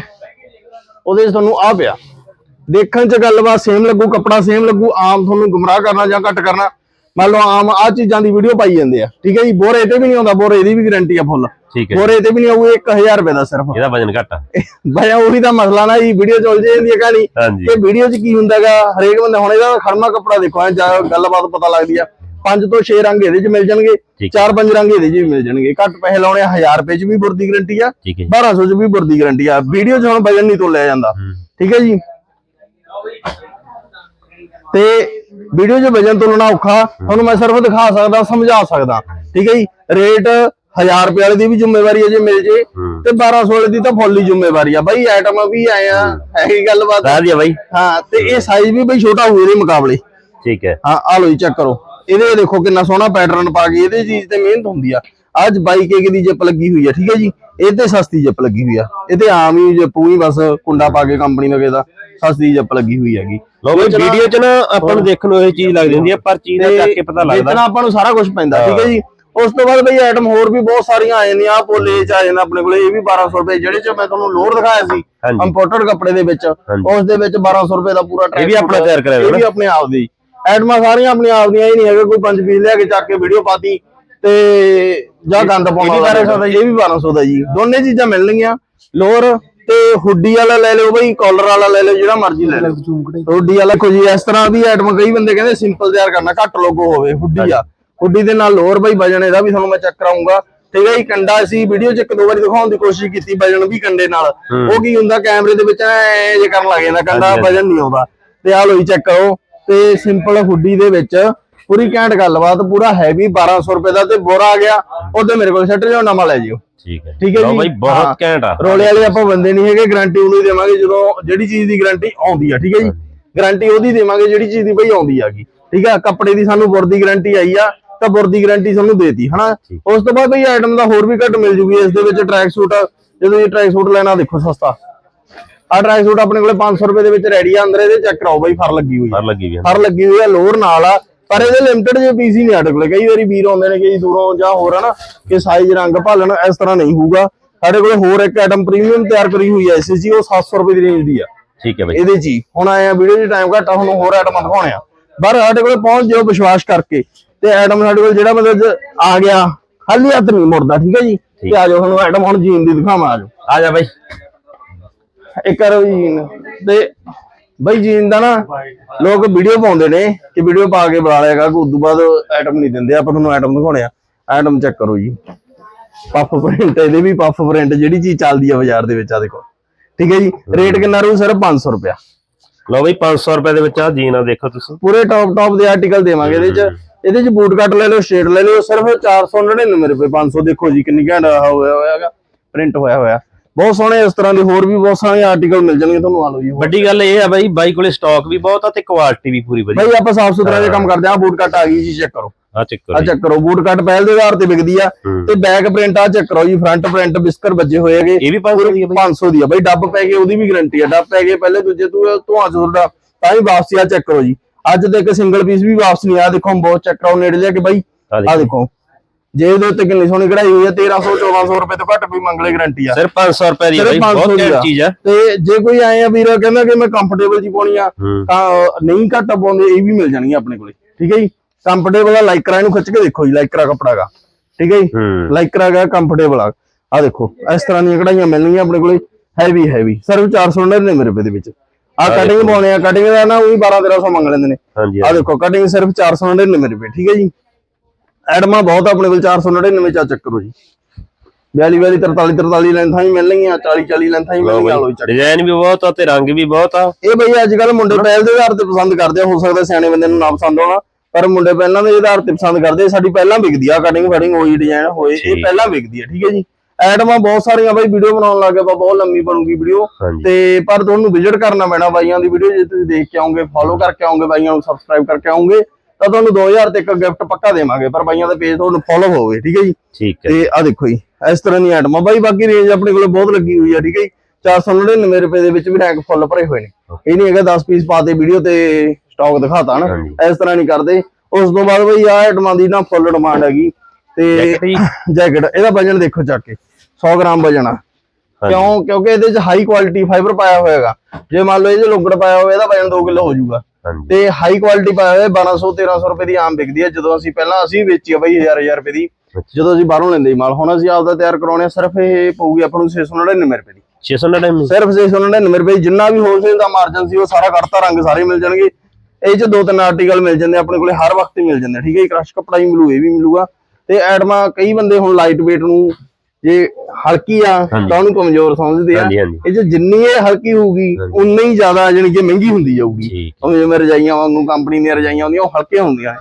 ਉਹਦੇ 'ਚ ਤੁਹਾਨੂੰ ਆ ਪਿਆ। ਦੇਖਣ 'ਚ ਗੱਲਬਾਤ ਸੇਮ ਲੱਗੂ ਕੱਪੜਾ ਸੇਮ ਲੱਗੂ ਆਮ ਤੁਹਾਨੂੰ ਗੁੰਮਰਾਹ ਕਰਨਾ ਜਾਂ ਘੱਟ ਕਰਨਾ। ਮੰਨ ਲਓ ਆਮ ਆ ਚੀਜ਼ਾਂ ਦੀ ਵੀਡੀਓ ਪਾਈ ਜਾਂਦੇ ਆ। ਠੀਕ ਹੈ ਜੀ? ਬੋਰੇ ਤੇ ਵੀ ਨਹੀਂ ਆਉਂਦਾ ਬੋਰੇ ਦੀ ਵੀ ਗਾਰੰਟੀ ਆ ਫੁੱਲ ਠੀਕ ਹੈ ਬੋਰੇ ਤੇ ਵੀ ਨਹੀਂ ਆਊ 1000 ਰੁਪਏ ਦਾ ਸਿਰਫ। ਇਹਦਾ ਵਜਨ ਘੱਟ ਆ। ਭਾਈ ਉਹੀ ਤਾਂ ਮਸਲਾ ਨਾ ਜੀ ਵੀਡੀਓ ਚੱਲ ਜਾਂਦੀ ਹੈ ਕਹਾਣੀ। ਕਿ ਵੀਡੀਓ 'ਚ ਕੀ ਹੁੰਦਾਗਾ? ਹਰੇਕ ਬੰਦਾ ਹੁਣ ਇਹਦਾ ਖੜਮਾ ਕੱਪੜਾ ਦੇਖੋ ਐ ਗੱਲਬਾਤ ਪਤਾ ਲੱਗਦੀ ਆ। ਪੰਜ ਤੋਂ 6 ਰੰਗ ਇਹਦੇ 'ਚ ਮਿਲ ਜਾਣਗੇ ਠੀਕ। ਚਾਰ ਪੰਜ ਰੰਗ ਇਹਦੇ 'ਚ ਵੀ ਮਿਲ ਜਾਣਗੇ। ਘੱਟ ਪੈਸੇ ਲਾਉਣੇ 1000 ਰੁਪਏ 'ਚ ਵੀ ਬੁਰਦੀ ਗਾਰੰਟੀ ਆ ਠੀਕ ਹੈ ਜੀ। 1200 'ਚ ਵੀ ਬੁਰਦੀ ਗਾਰੰਟੀ ਆ। ਵੀਡੀਓ 'ਚ ਹੁਣ ਵਜਨ ਨਹੀਂ ਤੋਲਿਆ ਜਾਂਦਾ। ਠੀਕ ਹੈ ਜੀ? ਤੇ ਵੀਡੀਓ 'ਚ ਵਜਨ ਤੋਲਣਾ ਔਖਾ ਤੁਹਾਨੂੰ ਮੈਂ ਸਿਰਫ ਦਿਖਾ ਸਕਦਾ ਸਮਝਾ ਸਕਦਾ। ਠੀਕ ਹੈ ਜੀ? ਰੇਟ 1000 ਰੁਪਏ ਵਾਲੇ ਦੀ ਵੀ ਜ਼ਿੰਮੇਵਾਰੀ ਹੈ ਜੇ ਮਿਲ ਜੇ। ਤੇ 1200 ਵਾਲੇ ਦੀ ਤਾਂ ਫੁੱਲ ਜ਼ਿੰਮੇਵਾਰੀ ਆ। ਬਾਈ ਆਈਟਮ ਵੀ ਆਏ ਆ ਇਹੀ ਗੱਲਬਾਤ ਆ। ਰਾਜ ਆ ਬਾਈ। ਹਾਂ ਤੇ ਇਹ ਸਾਈਜ਼ ਵੀ ਬਈ ਛੋਟਾ ਹੋਊ ਇਹਦੇ ਮੁਕਾਬਲੇ। ਠੀਕ ਹੈ। ਹਾਂ ਆ ਲਓ ਜੀ ਚੈੱਕ ਕਰੋ। ਇਹਦੇ ਦੇਖੋ ਕਿੰਨਾ ਸੋਹਣਾ ਪੈਟਰਨ ਪਾ ਕੇ ਇਹਦੇ ਚੀਜ਼ ਤੇ ਮਿਹਨਤ ਹੁੰਦੀ ਆ। ਅੱਜ 22 ਕੇਕ ਦੀ ਜਿੱਪ ਲੱਗੀ ਹੋਈ ਆ ਠੀਕ ਹੈ ਜੀ? ਇਹ ਤੇ ਸਸਤੀ ਜਿੱਪ ਲੱਗੀ ਹੋਈ ਆ। ਇਹ ਤੇ ਆਮ ਹੀ ਜਿੱਪ ਹੀ ਬਸ ਕੁੰਡਾ ਪਾ ਕੇ ਕੰਪਨੀ ਕਿਸੇ ਦਾ ਸਸਤੀ ਜਿੱਪ ਲੱਗੀ ਹੋਈ ਹੈਗੀ। ਲੋ ਵੀਡੀਓ 'ਚ ਨਾ ਆਪਾਂ ਨੂੰ ਦੇਖਣ ਨੂੰ ਇਹ ਚੀਜ਼ ਲੱਗਦੀ ਹੁੰਦੀ ਆ ਪਰ ਚੀਜ਼ ਦਾ ਚੱਕ ਕੇ ਪਤਾ ਲੱਗਦਾ। ਵੇਚਣਾ ਆਪਾਂ ਨੂੰ ਸਾਰਾ ਕੁਝ ਪੈਂਦਾ ਠੀਕ ਹੈ। ਜੀ? ਉਸ ਤੋਂ ਬਾਅਦ ਬਈ ਆਈਟਮ ਹੋਰ ਵੀ ਬਹੁਤ ਸਾਰੀਆਂ ਆ ਜਾਂਦੀਆਂ ਆ ਪੋਲੇ ਚ ਆ ਜਾਂਦਾ ਆਪਣੇ ਕੋਲੇ ਇਹ ਵੀ 1200 ਰੁਪਏ ਜਿਹੜੇ ਚ ਮੈਂ ਤੁਹਾਨੂੰ ਲੋਅਰ ਦਿਖਾਇਆ ਸੀ। ਇੰਪੋਰਟਡ ਕੱਪੜੇ ਦੇ ਵਿੱਚ। ਉਸ ਦੇ ਵਿੱਚ 1200 ਰੁਪਏ ਦਾ ਪੂਰਾ ਇਹ ਵੀ ਆਪਣਾ ਤਿਆਰ ਕਰਿਆ ਹੋਇਆ ਇਹ ਵੀ ਆਪਣੇ ਆਪ ਦੀ ਆਈਟਮਾਂ ਸਾਰੀਆਂ ਆਪਣੇ ਆਪ ਦੀਆਂ ਹੀ ਨਹੀਂ ਹੈਗੇ ਕੋਈ ਪੰਜ ਪੀਸ ਲਿਆ ਕੇ ਚੱਕ ਕੇ ਵੀਡੀਓ ਪਾਤੀ ਤੇ ਜਾਂ ਗੰਦ ਪਾਉਣਾ ਇਹ ਵੀ 1200 ਦਾ ਇਹ ਵੀ 1200 ਦਾ ਜੀ। ਦੋਨੇ ਚੀਜ਼ਾਂ ਮਿਲਣਗੀਆਂ ਲੋਅਰ ਤੇ ਹੁੱਡੀ ਵਾਲਾ ਲੈ ਲਿਓ ਬਈ ਕਾਲਰ ਵਾਲਾ ਲੈ ਲਿਓ ਜਿਹੜਾ ਮਰਜ਼ੀ ਲੈ ਲਿਓ। ਹੁੱਡੀ ਵਾਲਾ ਕੋਈ ਇਸ ਤਰ੍ਹਾਂ ਵੀ ਆਈਟਮ ਕਈ ਬੰਦੇ ਕਹਿੰਦੇ ਸਿੰਪਲ ਤਿਆਰ ਕਰਨਾ ਘੱਟ ਲੋਗੋ ਹੋਵੇ ਹੁੱਡੀ ਆ। ਹੁੱਡੀ ਦੇ ਨਾਲ ਲੋਅਰ ਬਈ ਵਜਨ ਇਹਦਾ ਵੀ ਤੁਹਾਨੂੰ ਮੈਂ ਚੈੱਕ ਕਰਾਉਂਗਾ ਠੀਕ ਹੈ ਜੀ ਕੰਡਾ ਅਸੀਂ ਵੀਡੀਓ 'ਚ ਇੱਕ ਦੋ ਵਾਰੀ ਦਿਖਾਉਣ ਦੀ ਕੋਸ਼ਿਸ਼ ਕੀਤੀ ਵਜਨ ਵੀ ਕੰਡੇ ਨਾਲ। ਉਹ ਕੀ ਹੁੰਦਾ ਕੈਮਰੇ ਦੇ ਵਿੱਚ ਐ ਜੇ ਕਰਨ ਲੱਗ ਜਾਂਦਾ ਕੰਡਾ। ਵਜਨ ਨਹੀਂ ਆਉਂਦਾ। ਤੇ ਆ ਲੋ ਜੀ ਚੈੱਕ ਕਰੋ। ਤੇ ਸਿੰਪਲ ਹੁੱਡੀ ਦੇ ਵਿੱਚ ਪੂਰੀ ਘੈਂਟ ਗੱਲਬਾਤ ਪੂਰਾ ਹੈਵੀ 1200 ਰੁਪਏ ਦਾ ਤੇ ਬੋਰਾ ਆ ਗਿਆ। ਉਹਦੇ ਮੇਰੇ ਕੋਲ ਸੈੱਟ ਜੋ ਨਵਾਂ ਲੈ ਜਿਓ। ਠੀਕ ਹੈ। ਠੀਕ ਹੈ ਜੀ? ਬਾਈ। ਬਹੁਤ ਘੈਂਟ ਆ। ਰੋਲੇ ਵਾਲੇ ਆਪਾਂ ਬੰਦੇ ਨਹੀਂ ਹੈਗੇ ਗਾਰੰਟੀ ਉਹਨੂੰ ਹੀ ਦੇਵਾਂਗੇ ਜਦੋਂ ਜਿਹੜੀ ਚੀਜ਼ ਦੀ ਗਾਰੰਟੀ ਆਉਂਦੀ ਆ ਠੀਕ ਹੈ ਜੀ? ਗਾਰੰਟੀ ਉਹਦੀ ਦੇਵਾਂਗੇ ਜਿਹੜੀ ਚੀਜ਼ ਦੀ ਬਈ ਆਉਂਦੀ ਆਗੀ ਠੀਕ ਆ? ਕੱਪੜੇ ਦੀ ਸਾਨੂੰ ਬੁਰ ਦੀ ਗਾਰੰਟੀ ਆਈ ਆ ਤਾਂ ਬੁਰ ਦੀ ਗਾਰੰਟੀ ਸਾਨੂੰ ਦੇਤੀ ਹਨਾ? ਉਸ ਤੋਂ ਬਾਅਦ ਬਈ ਆਈਟਮ ਦਾ ਹੋਰ ਵੀ ਘੱਟ ਮਿਲ ਜੂਗੀ ਇਸ ਦੇ ਵਿੱਚ ਟਰੈਕ ਸੂਟ ਜਦੋਂ ਇਹ ਟਰੈਕ ਸੂਟ ਲੈਣਾ ਦੇਖੋ ਸਸਤਾ। ਆ ਟਰੈਕ ਸੂਟ ਆਪਣੇ ਕੋਲੇ 500 ਰੁਪਏ ਦੇ ਵਿੱਚ ਰੈਡੀ ਆ ਅੰਦਰ ਇਹਦੇ ਚੈੱਕ ਕਰਾਓ ਬਈ ਫਰ ਲੱਗੀ ਹੋਈ ਆ। ਫਰ ਲੱਗੀ ਵੀ ਆ। ਫਰ ਲੱਗੀ ਹੋਈ ਆ ਲੋਅਰ ਨਾਲ ਆ। ਪਰ ਇਹਦੇ ਲਿਮਟਿਡ ਜੇ ਪੀਸ ਹੀ ਨਹੀਂ ਸਾਡੇ ਕੋਲੇ। ਕਈ ਵਾਰੀ ਵੀਰ ਆਉਂਦੇ ਨੇ ਕਿ ਜੀ ਦੂਰੋਂ ਜਾਂ ਹੋਰ ਹਨਾ ਕਿ ਸਾਈਜ਼ ਰੰਗ ਭਾਲਣ ਇਸ ਤਰ੍ਹਾਂ ਨਹੀਂ ਹੋਊਗਾ। ਸਾਡੇ ਕੋਲੇ ਹੋਰ ਇੱਕ ਆਈਟਮ ਪ੍ਰੀਮੀਅਮ ਤਿਆਰ ਕਰੀ ਹੋਈ ਹੈ ਐਸਐਸਜੀ ਉਹ 700 ਰੁਪਏ ਦੀ ਰੇਂਜ ਦੀ ਆ। ਠੀਕ ਹੈ ਬਾਈ। ਇਹਦੇ ਹੀ। ਹੁਣ ਆਏ ਆ ਵੀਡੀਓ 'ਚ ਟਾਈਮ ਘੱਟ ਹੁਣ ਹੋਰ ਆਈਟਮ ਦਿਖਾਉਣੇ ਆ। ਪਰ ਸਾਡੇ ਕੋਲ ਪਹੁੰਚ ਜਿਓ ਵਿਸ਼ਵਾਸ ਕਰਕੇ। ਤੇ ਆਈਟਮ ਸਾਡੇ ਕੋਲ ਜਿਹੜਾ ਮਤਲਬ ਜ- ਆ ਗਿਆ ਖਾਲੀ ਹੱਥ ਨਹੀਂ ਮੁੜਦਾ ਠੀਕ ਹੈ ਜੀ? ਤੇ ਆ ਜਾਓ ਤੁਹਾਨੂੰ ਆਈਟਮ ਹੁਣ ਜੀਨ ਦੀ ਦਿਖਾਵਾਂ ਆ ਜਾਓ। ਆ ਜਾ ਬਾਈ। ਇੱਕ ਕਰੋ ਜੀਨ ਤੇ ਬਈ ਜੀਨ ਦਾ ਨਾ ਲੋਕ ਵੀਡੀਓ ਪਾਉਂਦੇ ਨੇ ਕਿ ਵੀਡੀਓ ਪਾ ਕੇ ਬੁਲਾ ਲਿਆਗਾ ਕਿ ਉਦੋਂ ਬਾਅਦ ਆਈਟਮ ਨਹੀਂ ਦਿੰਦੇ ਆਪਾਂ ਤੁਹਾਨੂੰ ਆਈਟਮ ਦਿਖਾਉਣੇ ਆ। ਆਈਟਮ ਚੈੱਕ ਕਰੋ ਜੀ। ਪਫ ਪ੍ਰਿੰਟ ਇਹਦੇ ਵੀ ਪਫ ਪ੍ਰਿੰਟ ਜਿਹੜੀ ਚੀਜ਼ ਚੱਲਦੀ ਆ ਬਾਜ਼ਾਰ ਦੇ ਵਿੱਚ ਆ ਦੇਖੋ। ਠੀਕ ਹੈ ਜੀ? ਰੇਟ ਕਿੰਨਾ ਰੂ ਸਿਰਫ 500 ਰੁਪਿਆ ਲਓ ਬਈ 500 ਰੁਪਏ ਦੇ ਵਿੱਚ ਆ ਜੀਨ ਆ ਦੇਖੋ ਤੁਸੀਂ। ਪੂਰੇ ਟੌਪ ਟੌਪ ਦੇ ਆਰਟੀਕਲ ਦੇਵਾਂਗੇ ਇਹਦੇ ਚ। ਇਹਦੇ ਚ ਬੂਟ ਕੱਟ ਲੈ ਲਓ ਸਟੇਟ ਲੈ ਲਓ ਸਿਰਫ 499 ਰੁਪਏ 500 ਦੇਖੋ ਜੀ ਕਿੰਨੀ ਘੈਂਟ ਹੋਇਆ ਹੋਇਆਗਾ ਪ੍ਰਿੰਟ ਹੋਇਆ ਹੋਇਆ। ਬਹੁਤ ਸੋਹਣੇ ਇਸ ਤਰ੍ਹਾਂ ਦੇ ਹੋਰ ਵੀ ਬਹੁਤ ਸਾਰੇ ਆਰਟੀਕਲ ਮਿਲ ਜਾਣਗੇ ਤੁਹਾਨੂੰ ਆ ਲਓ ਜੀ ਵੱਡੀ ਗੱਲ ਇਹ ਆ ਬਾਈ ਬਾਈ ਕੋਲੇ ਸਟਾਕ ਵੀ ਬਹੁਤ ਆ ਤੇ ਕੁਆਲਿਟੀ ਵੀ ਪੂਰੀ ਵਧੀਆ। ਬਈ ਆਪਾਂ ਸਾਫ਼ ਸੁਥਰਾ ਜਿਹਾ ਕੰਮ ਕਰਦੇ ਆ ਬੂਟ ਕੱਟ ਆ ਗਈ ਜੀ ਚੈੱਕ ਕਰੋ। ਆ ਚੈੱਕ ਆ ਕਰੋ ਜੀ। ਚੈੱਕ ਕਰੋ ਬੂਟ ਕੱਟ ਪਹਿਲ ਦੇ ਆਧਾਰ ਤੇ ਵਿਕਦੀ ਆ। ਤੇ ਬੈਕ ਪ੍ਰਿੰਟ ਆ ਚੈੱਕ ਕਰੋ ਜੀ ਫਰੰਟ ਪ੍ਰਿੰਟ ਬਿਸਕਰ ਵੱਜੇ ਹੋਏ ਹੈਗੇ। ਇਹ ਵੀ 500 ਦੀ ਹੈ ਬਾਈ। 500 ਦੀ ਆ ਬਈ ਡੱਬ ਪੈ ਗਏ ਉਹਦੀ ਵੀ ਗਾਰੰਟੀ ਆ ਡੱਬ ਪੈ ਗਏ ਪਹਿਲੇ ਦੂਜੇ ਤੂੰ ਧੂਆਂ ਤੁਹਾਡਾ ਤਾਂ ਹੀ ਵਾਪਸੀ ਆ ਚੈੱਕ ਕਰੋ ਜੀ। ਅੱਜ ਤੱਕ ਸਿੰਗਲ ਪੀਸ ਵੀ ਵਾਪਸ ਨਹੀਂ ਆ ਦੇਖੋ ਬਹੁਤ ਚੈੱਕ ਕਰਾਓ ਨੇੜੇ ਲਿਆ ਕੇ ਬਾਈ। ਆ ਆ ਦੇਖੋ। ਜੇ ਇਹਦੇ ਉੱਤੇ ਕਿੰਨੀ ਸੋਹਣੀ ਕਢਾਈ ਹੋਈ ਆ 1300 1400 ਰੁਪਏ ਤੋਂ ਘੱਟ ਕੋਈ ਮੰਗਲੇ ਗਾਰੰਟੀ ਆ। ਸਿਰਫ 500 ਰੁਪਏ ਦੀ ਬਾਈ ਸਿਰਫ 500 ਬਹੁਤ ਦੀ ਘੈਂਟ। ਚੀਜ਼ ਆ। ਤੇ ਜੇ ਕੋਈ ਆਏ ਆ ਵੀਰ ਕਹਿੰਦਾ ਕਿ ਮੈਂ ਕੰਫਰਟੇਬਲ ਜੀ ਪਾਉਣੀ ਆ ਹੂੰ। ਤਾਂ ਨਹੀਂ ਘੱਟ ਪਾਉਂਦੇ ਇਹ ਵੀ ਮਿਲ ਜਾਣਗੀਆਂ ਆਪਣੇ ਕੋਲੇ। ਠੀਕ ਹੈ ਜੀ? ਕੰਫਰਟੇਬਲ ਆ ਲਾਈਕਰਾ ਇਹਨੂੰ ਖਿੱਚ ਕੇ ਦੇਖੋ ਜੀ ਲਾਈਕਰਾ ਕੱਪੜਾ ਗਾ। ਠੀਕ ਹੈ ਜੀ? ਹੂੰ। ਲਾਈਕਰਾ ਗਾ ਕੰਫਰਟੇਬਲ ਆ। ਆ ਦੇਖੋ ਇਸ ਤਰ੍ਹਾਂ ਦੀਆਂ ਕਢਾਈਆਂ ਮਿਲਣਗੀਆਂ ਆਪਣੇ ਕੋਲੇ ਹੈਵੀ ਹੈਵੀ ਸਿਰਫ 499 ਰੁਪਏ ਦੇ ਵਿੱਚ। ਆ ਕਟਿੰਗ ਪਾਉਣੇ ਆ ਕਟਿੰਗ ਦਾ ਨਾ ਉਹੀ 12 1300 ਮੰਗ ਲੈਂਦੇ ਨੇ। ਆ ਦੇਖੋ ਕਟਿੰਗ ਸਿਰਫ 499 ਰੁਪਏ ਠੀਕ ਹੈ ਜੀ? ਐਡਮਾ ਬਹੁਤ ਆਪਣੇ ਕੋਲ 499 ਚਾ ਚੱਕਰੋ ਜੀ। 42 42 43 43 ਲੈਂਥਾਂ ਹੀ ਮਿਲਣਗੀਆਂ 40 40 ਲੈਂਥਾਂ ਹੀ ਮਿਲਣਗੀਆਂ ਲੋ ਚੱਕ। ਡਿਜ਼ਾਈਨ ਵੀ ਬਹੁਤ ਆ ਤੇ ਰੰਗ ਵੀ ਬਹੁਤ ਆ। ਇਹ ਬਈ ਅੱਜ ਕੱਲ ਮੁੰਡੇ ਪਹਿਲ ਦੇ ਆਧਾਰ ਤੇ ਪਸੰਦ ਕਰਦੇ ਆ ਹੋ ਸਕਦਾ ਸਿਆਣੇ ਬੰਦੇ ਨੂੰ ਨਾ ਪਸੰਦ ਆਉਣਾ ਪਰ ਮੁੰਡੇ ਪਹਿਲਾਂ ਦੇ ਆਧਾਰ ਤੇ ਪਸੰਦ ਕਰਦੇ। ਸਾਡੀ ਪਹਿਲਾਂ ਵਿਕਦੀ ਆ ਕਟਿੰਗ ਫਟਿੰਗ ਹੋਈ ਡਿਜ਼ਾਈਨ ਹੋਏ ਇਹ। ਪਹਿਲਾਂ ਵਿਕਦੀ ਆ ਠੀਕ ਹੈ ਜੀ। ਐਡਮਾਂ ਬਹੁਤ ਸਾਰੀਆਂ ਬਈ ਵੀਡੀਓ ਬਣਾਉਣ ਲੱਗੇ ਆਪਾਂ ਬਹੁਤ ਲੰਮੀ ਬਣੂਗੀ ਵੀਡੀਓ। ਤੇ ਪਰ ਤੁਹਾਨੂੰ ਵਿਜ਼ਿਟ ਕਰਨਾ ਪੈਣਾ ਬਾਈਆਂ ਦੀ ਵੀਡੀਓ ਜੇ ਤੁਸੀਂ ਦੇਖ ਕੇ ਆਓਗੇ ਫੋਲੋ ਕਰਕੇ ਆਓਗੇ ਬਾਈਆਂ ਨੂੰ ਸਬਸਕ੍ਰਾਈਬ ਕਰਕੇ ਆਓਗੇ। ਤਾਂ ਤੁਹਾਨੂੰ 2000 ਤੇ ਇੱਕ ਗਿਫਟ ਪੱਕਾ ਦੇਵਾਂਗੇ ਪਰ ਬਾਈਆਂ ਦਾ ਪੇਜ ਤੁਹਾਨੂੰ ਫੋਲੋ ਹੋਵੇ ਠੀਕ ਹੈ ਜੀ? ਠੀਕ ਹੈ ਤੇ ਆ ਦੇਖੋ ਜੀ ਇਸ ਤਰ੍ਹਾਂ ਦੀ ਆਈਟਮਾਂ ਬਾਈ ਬਾਕੀ ਰੇਂਜ ਆਪਣੇ ਕੋਲ ਬਹੁਤ ਲੱਗੀ ਹੋਈ ਆ ਠੀਕ ਹੈ ਜੀ? 499 ਰੁਪਏ ਦੇ ਵਿੱਚ ਵੀ ਰੈਂਕ ਫੁੱਲ ਭਰੇ ਹੋਏ ਨੇ। ਇਹ ਨਹੀਂ ਹੈਗਾ 10 ਪੀਸ ਪਾਤੇ ਵੀਡੀਓ ਤੇ ਸਟਾਕ ਦਿਖਾਤਾ ਨਾ। ਇਸ ਤਰ੍ਹਾਂ ਨਹੀਂ ਕਰਦੇ। ਉਸ ਤੋਂ ਬਾਅਦ ਬਈ ਆ ਆਈਟਮਾਂ ਦੀ ਨਾ ਫੁੱਲ ਡਿਮਾਂਡ ਹੈਗੀ। ਤੇ ਜੈਕਟ (coughs) ਇਹਦਾ ਵਜਨ ਦੇਖੋ ਚੱਕ ਕੇ। 100 ਗ੍ਰਾਮ ਵਜਨ ਆ। ਕਿਉਂ? ਕਿਉਂਕਿ ਇਹਦੇ 'ਚ ਹਾਈ ਕੁਆਲਿਟੀ ਫਾਈਬਰ ਪਾਇਆ ਹੋਏਗਾ ਜੇ ਮੰਨ ਲਓ ਇਹ 'ਚ ਲੋਗੜ ਪਾਇਆ ਹੋਵੇ ਇਹਦਾ ਵਜਨ 2 ਕਿਲੋ ਹੋ ਜਾਊਗਾ ਤੇ ਹਾਈ ਕੁਆਲਿਟੀ ਪਾਇਆ ਹੋਇਆ 1200 1300 ਰੁਪਏ ਦੀ ਆਮ ਵਿਕਦੀ ਹੈ ਜਦੋਂ ਅਸੀਂ ਪਹਿਲਾਂ ਅਸੀਂ ਵੇਚੀ ਆ ਬਈ 1000 1000 ਰੁਪਏ ਦੀ ਜਦੋਂ ਅਸੀਂ ਬਾਹਰੋਂ ਲੈਂਦੇ ਮਾਲ। ਹੁਣ ਅਸੀਂ ਆਪਦਾ ਤਿਆਰ ਕਰਾਉਣੇ ਸਿਰਫ ਇਹ ਪਊਗੀ ਆਪਾਂ ਨੂੰ 699 ਰੁਪਏ ਦੀ। 699 ਸਿਰਫ 699 ਰੁਪਏ। ਜਿੰਨਾ ਵੀ ਹੋਲਸੇਲ ਦਾ ਮਾਰਜਨ ਸੀ ਉਹ ਸਾਰਾ ਕੱਢਤਾ ਰੰਗ ਸਾਰੇ ਮਿਲ ਜਾਣਗੇ। ਇਹ ਚ ਦੋ ਤਿੰਨ ਆਰਟੀਕਲ ਮਿਲ ਜਾਂਦੇ ਆਪਣੇ ਕੋਲੇ ਹਰ ਵਕਤ ਹੀ ਮਿਲ ਜਾਂਦੇ ਠੀਕ ਹੈ ਜੀ? ਕ੍ਰਸ਼ ਕੱਪੜਾ ਹੀ ਮਿਲੂ ਇਹ ਵੀ ਮਿਲੂਗਾ। ਤੇ ਐਡਮਾ ਕਈ ਬੰਦੇ ਹੁਣ ਲਾਈਟ weight ਨੂੰ ਜੇ ਹਲਕੀ ਆ। ਤਾਂ ਉਹਨੂੰ ਕਮਜ਼ੋਰ ਸਮਝਦੇ ਆ। ਇਹ ਚ ਜਿੰਨੀ ਇਹ ਹਲਕੀ ਹੋਊਗੀ। ਉਨੀ ਹੀ ਜ਼ਿਆਦਾ ਜਾਣੀ ਕਿ ਮਹਿੰਗੀ ਹੁੰਦੀ ਜਾਊਗੀ। ਉਹ ਜਿਵੇਂ ਰਜਾਈਆਂ ਵਾਂਗੂ ਕੰਪਨੀ ਦੀਆਂ ਰਜਾਈਆਂ ਹੁੰਦੀਆਂ ਉਹ ਹਲਕੀਆਂ ਹੁੰਦੀਆਂ।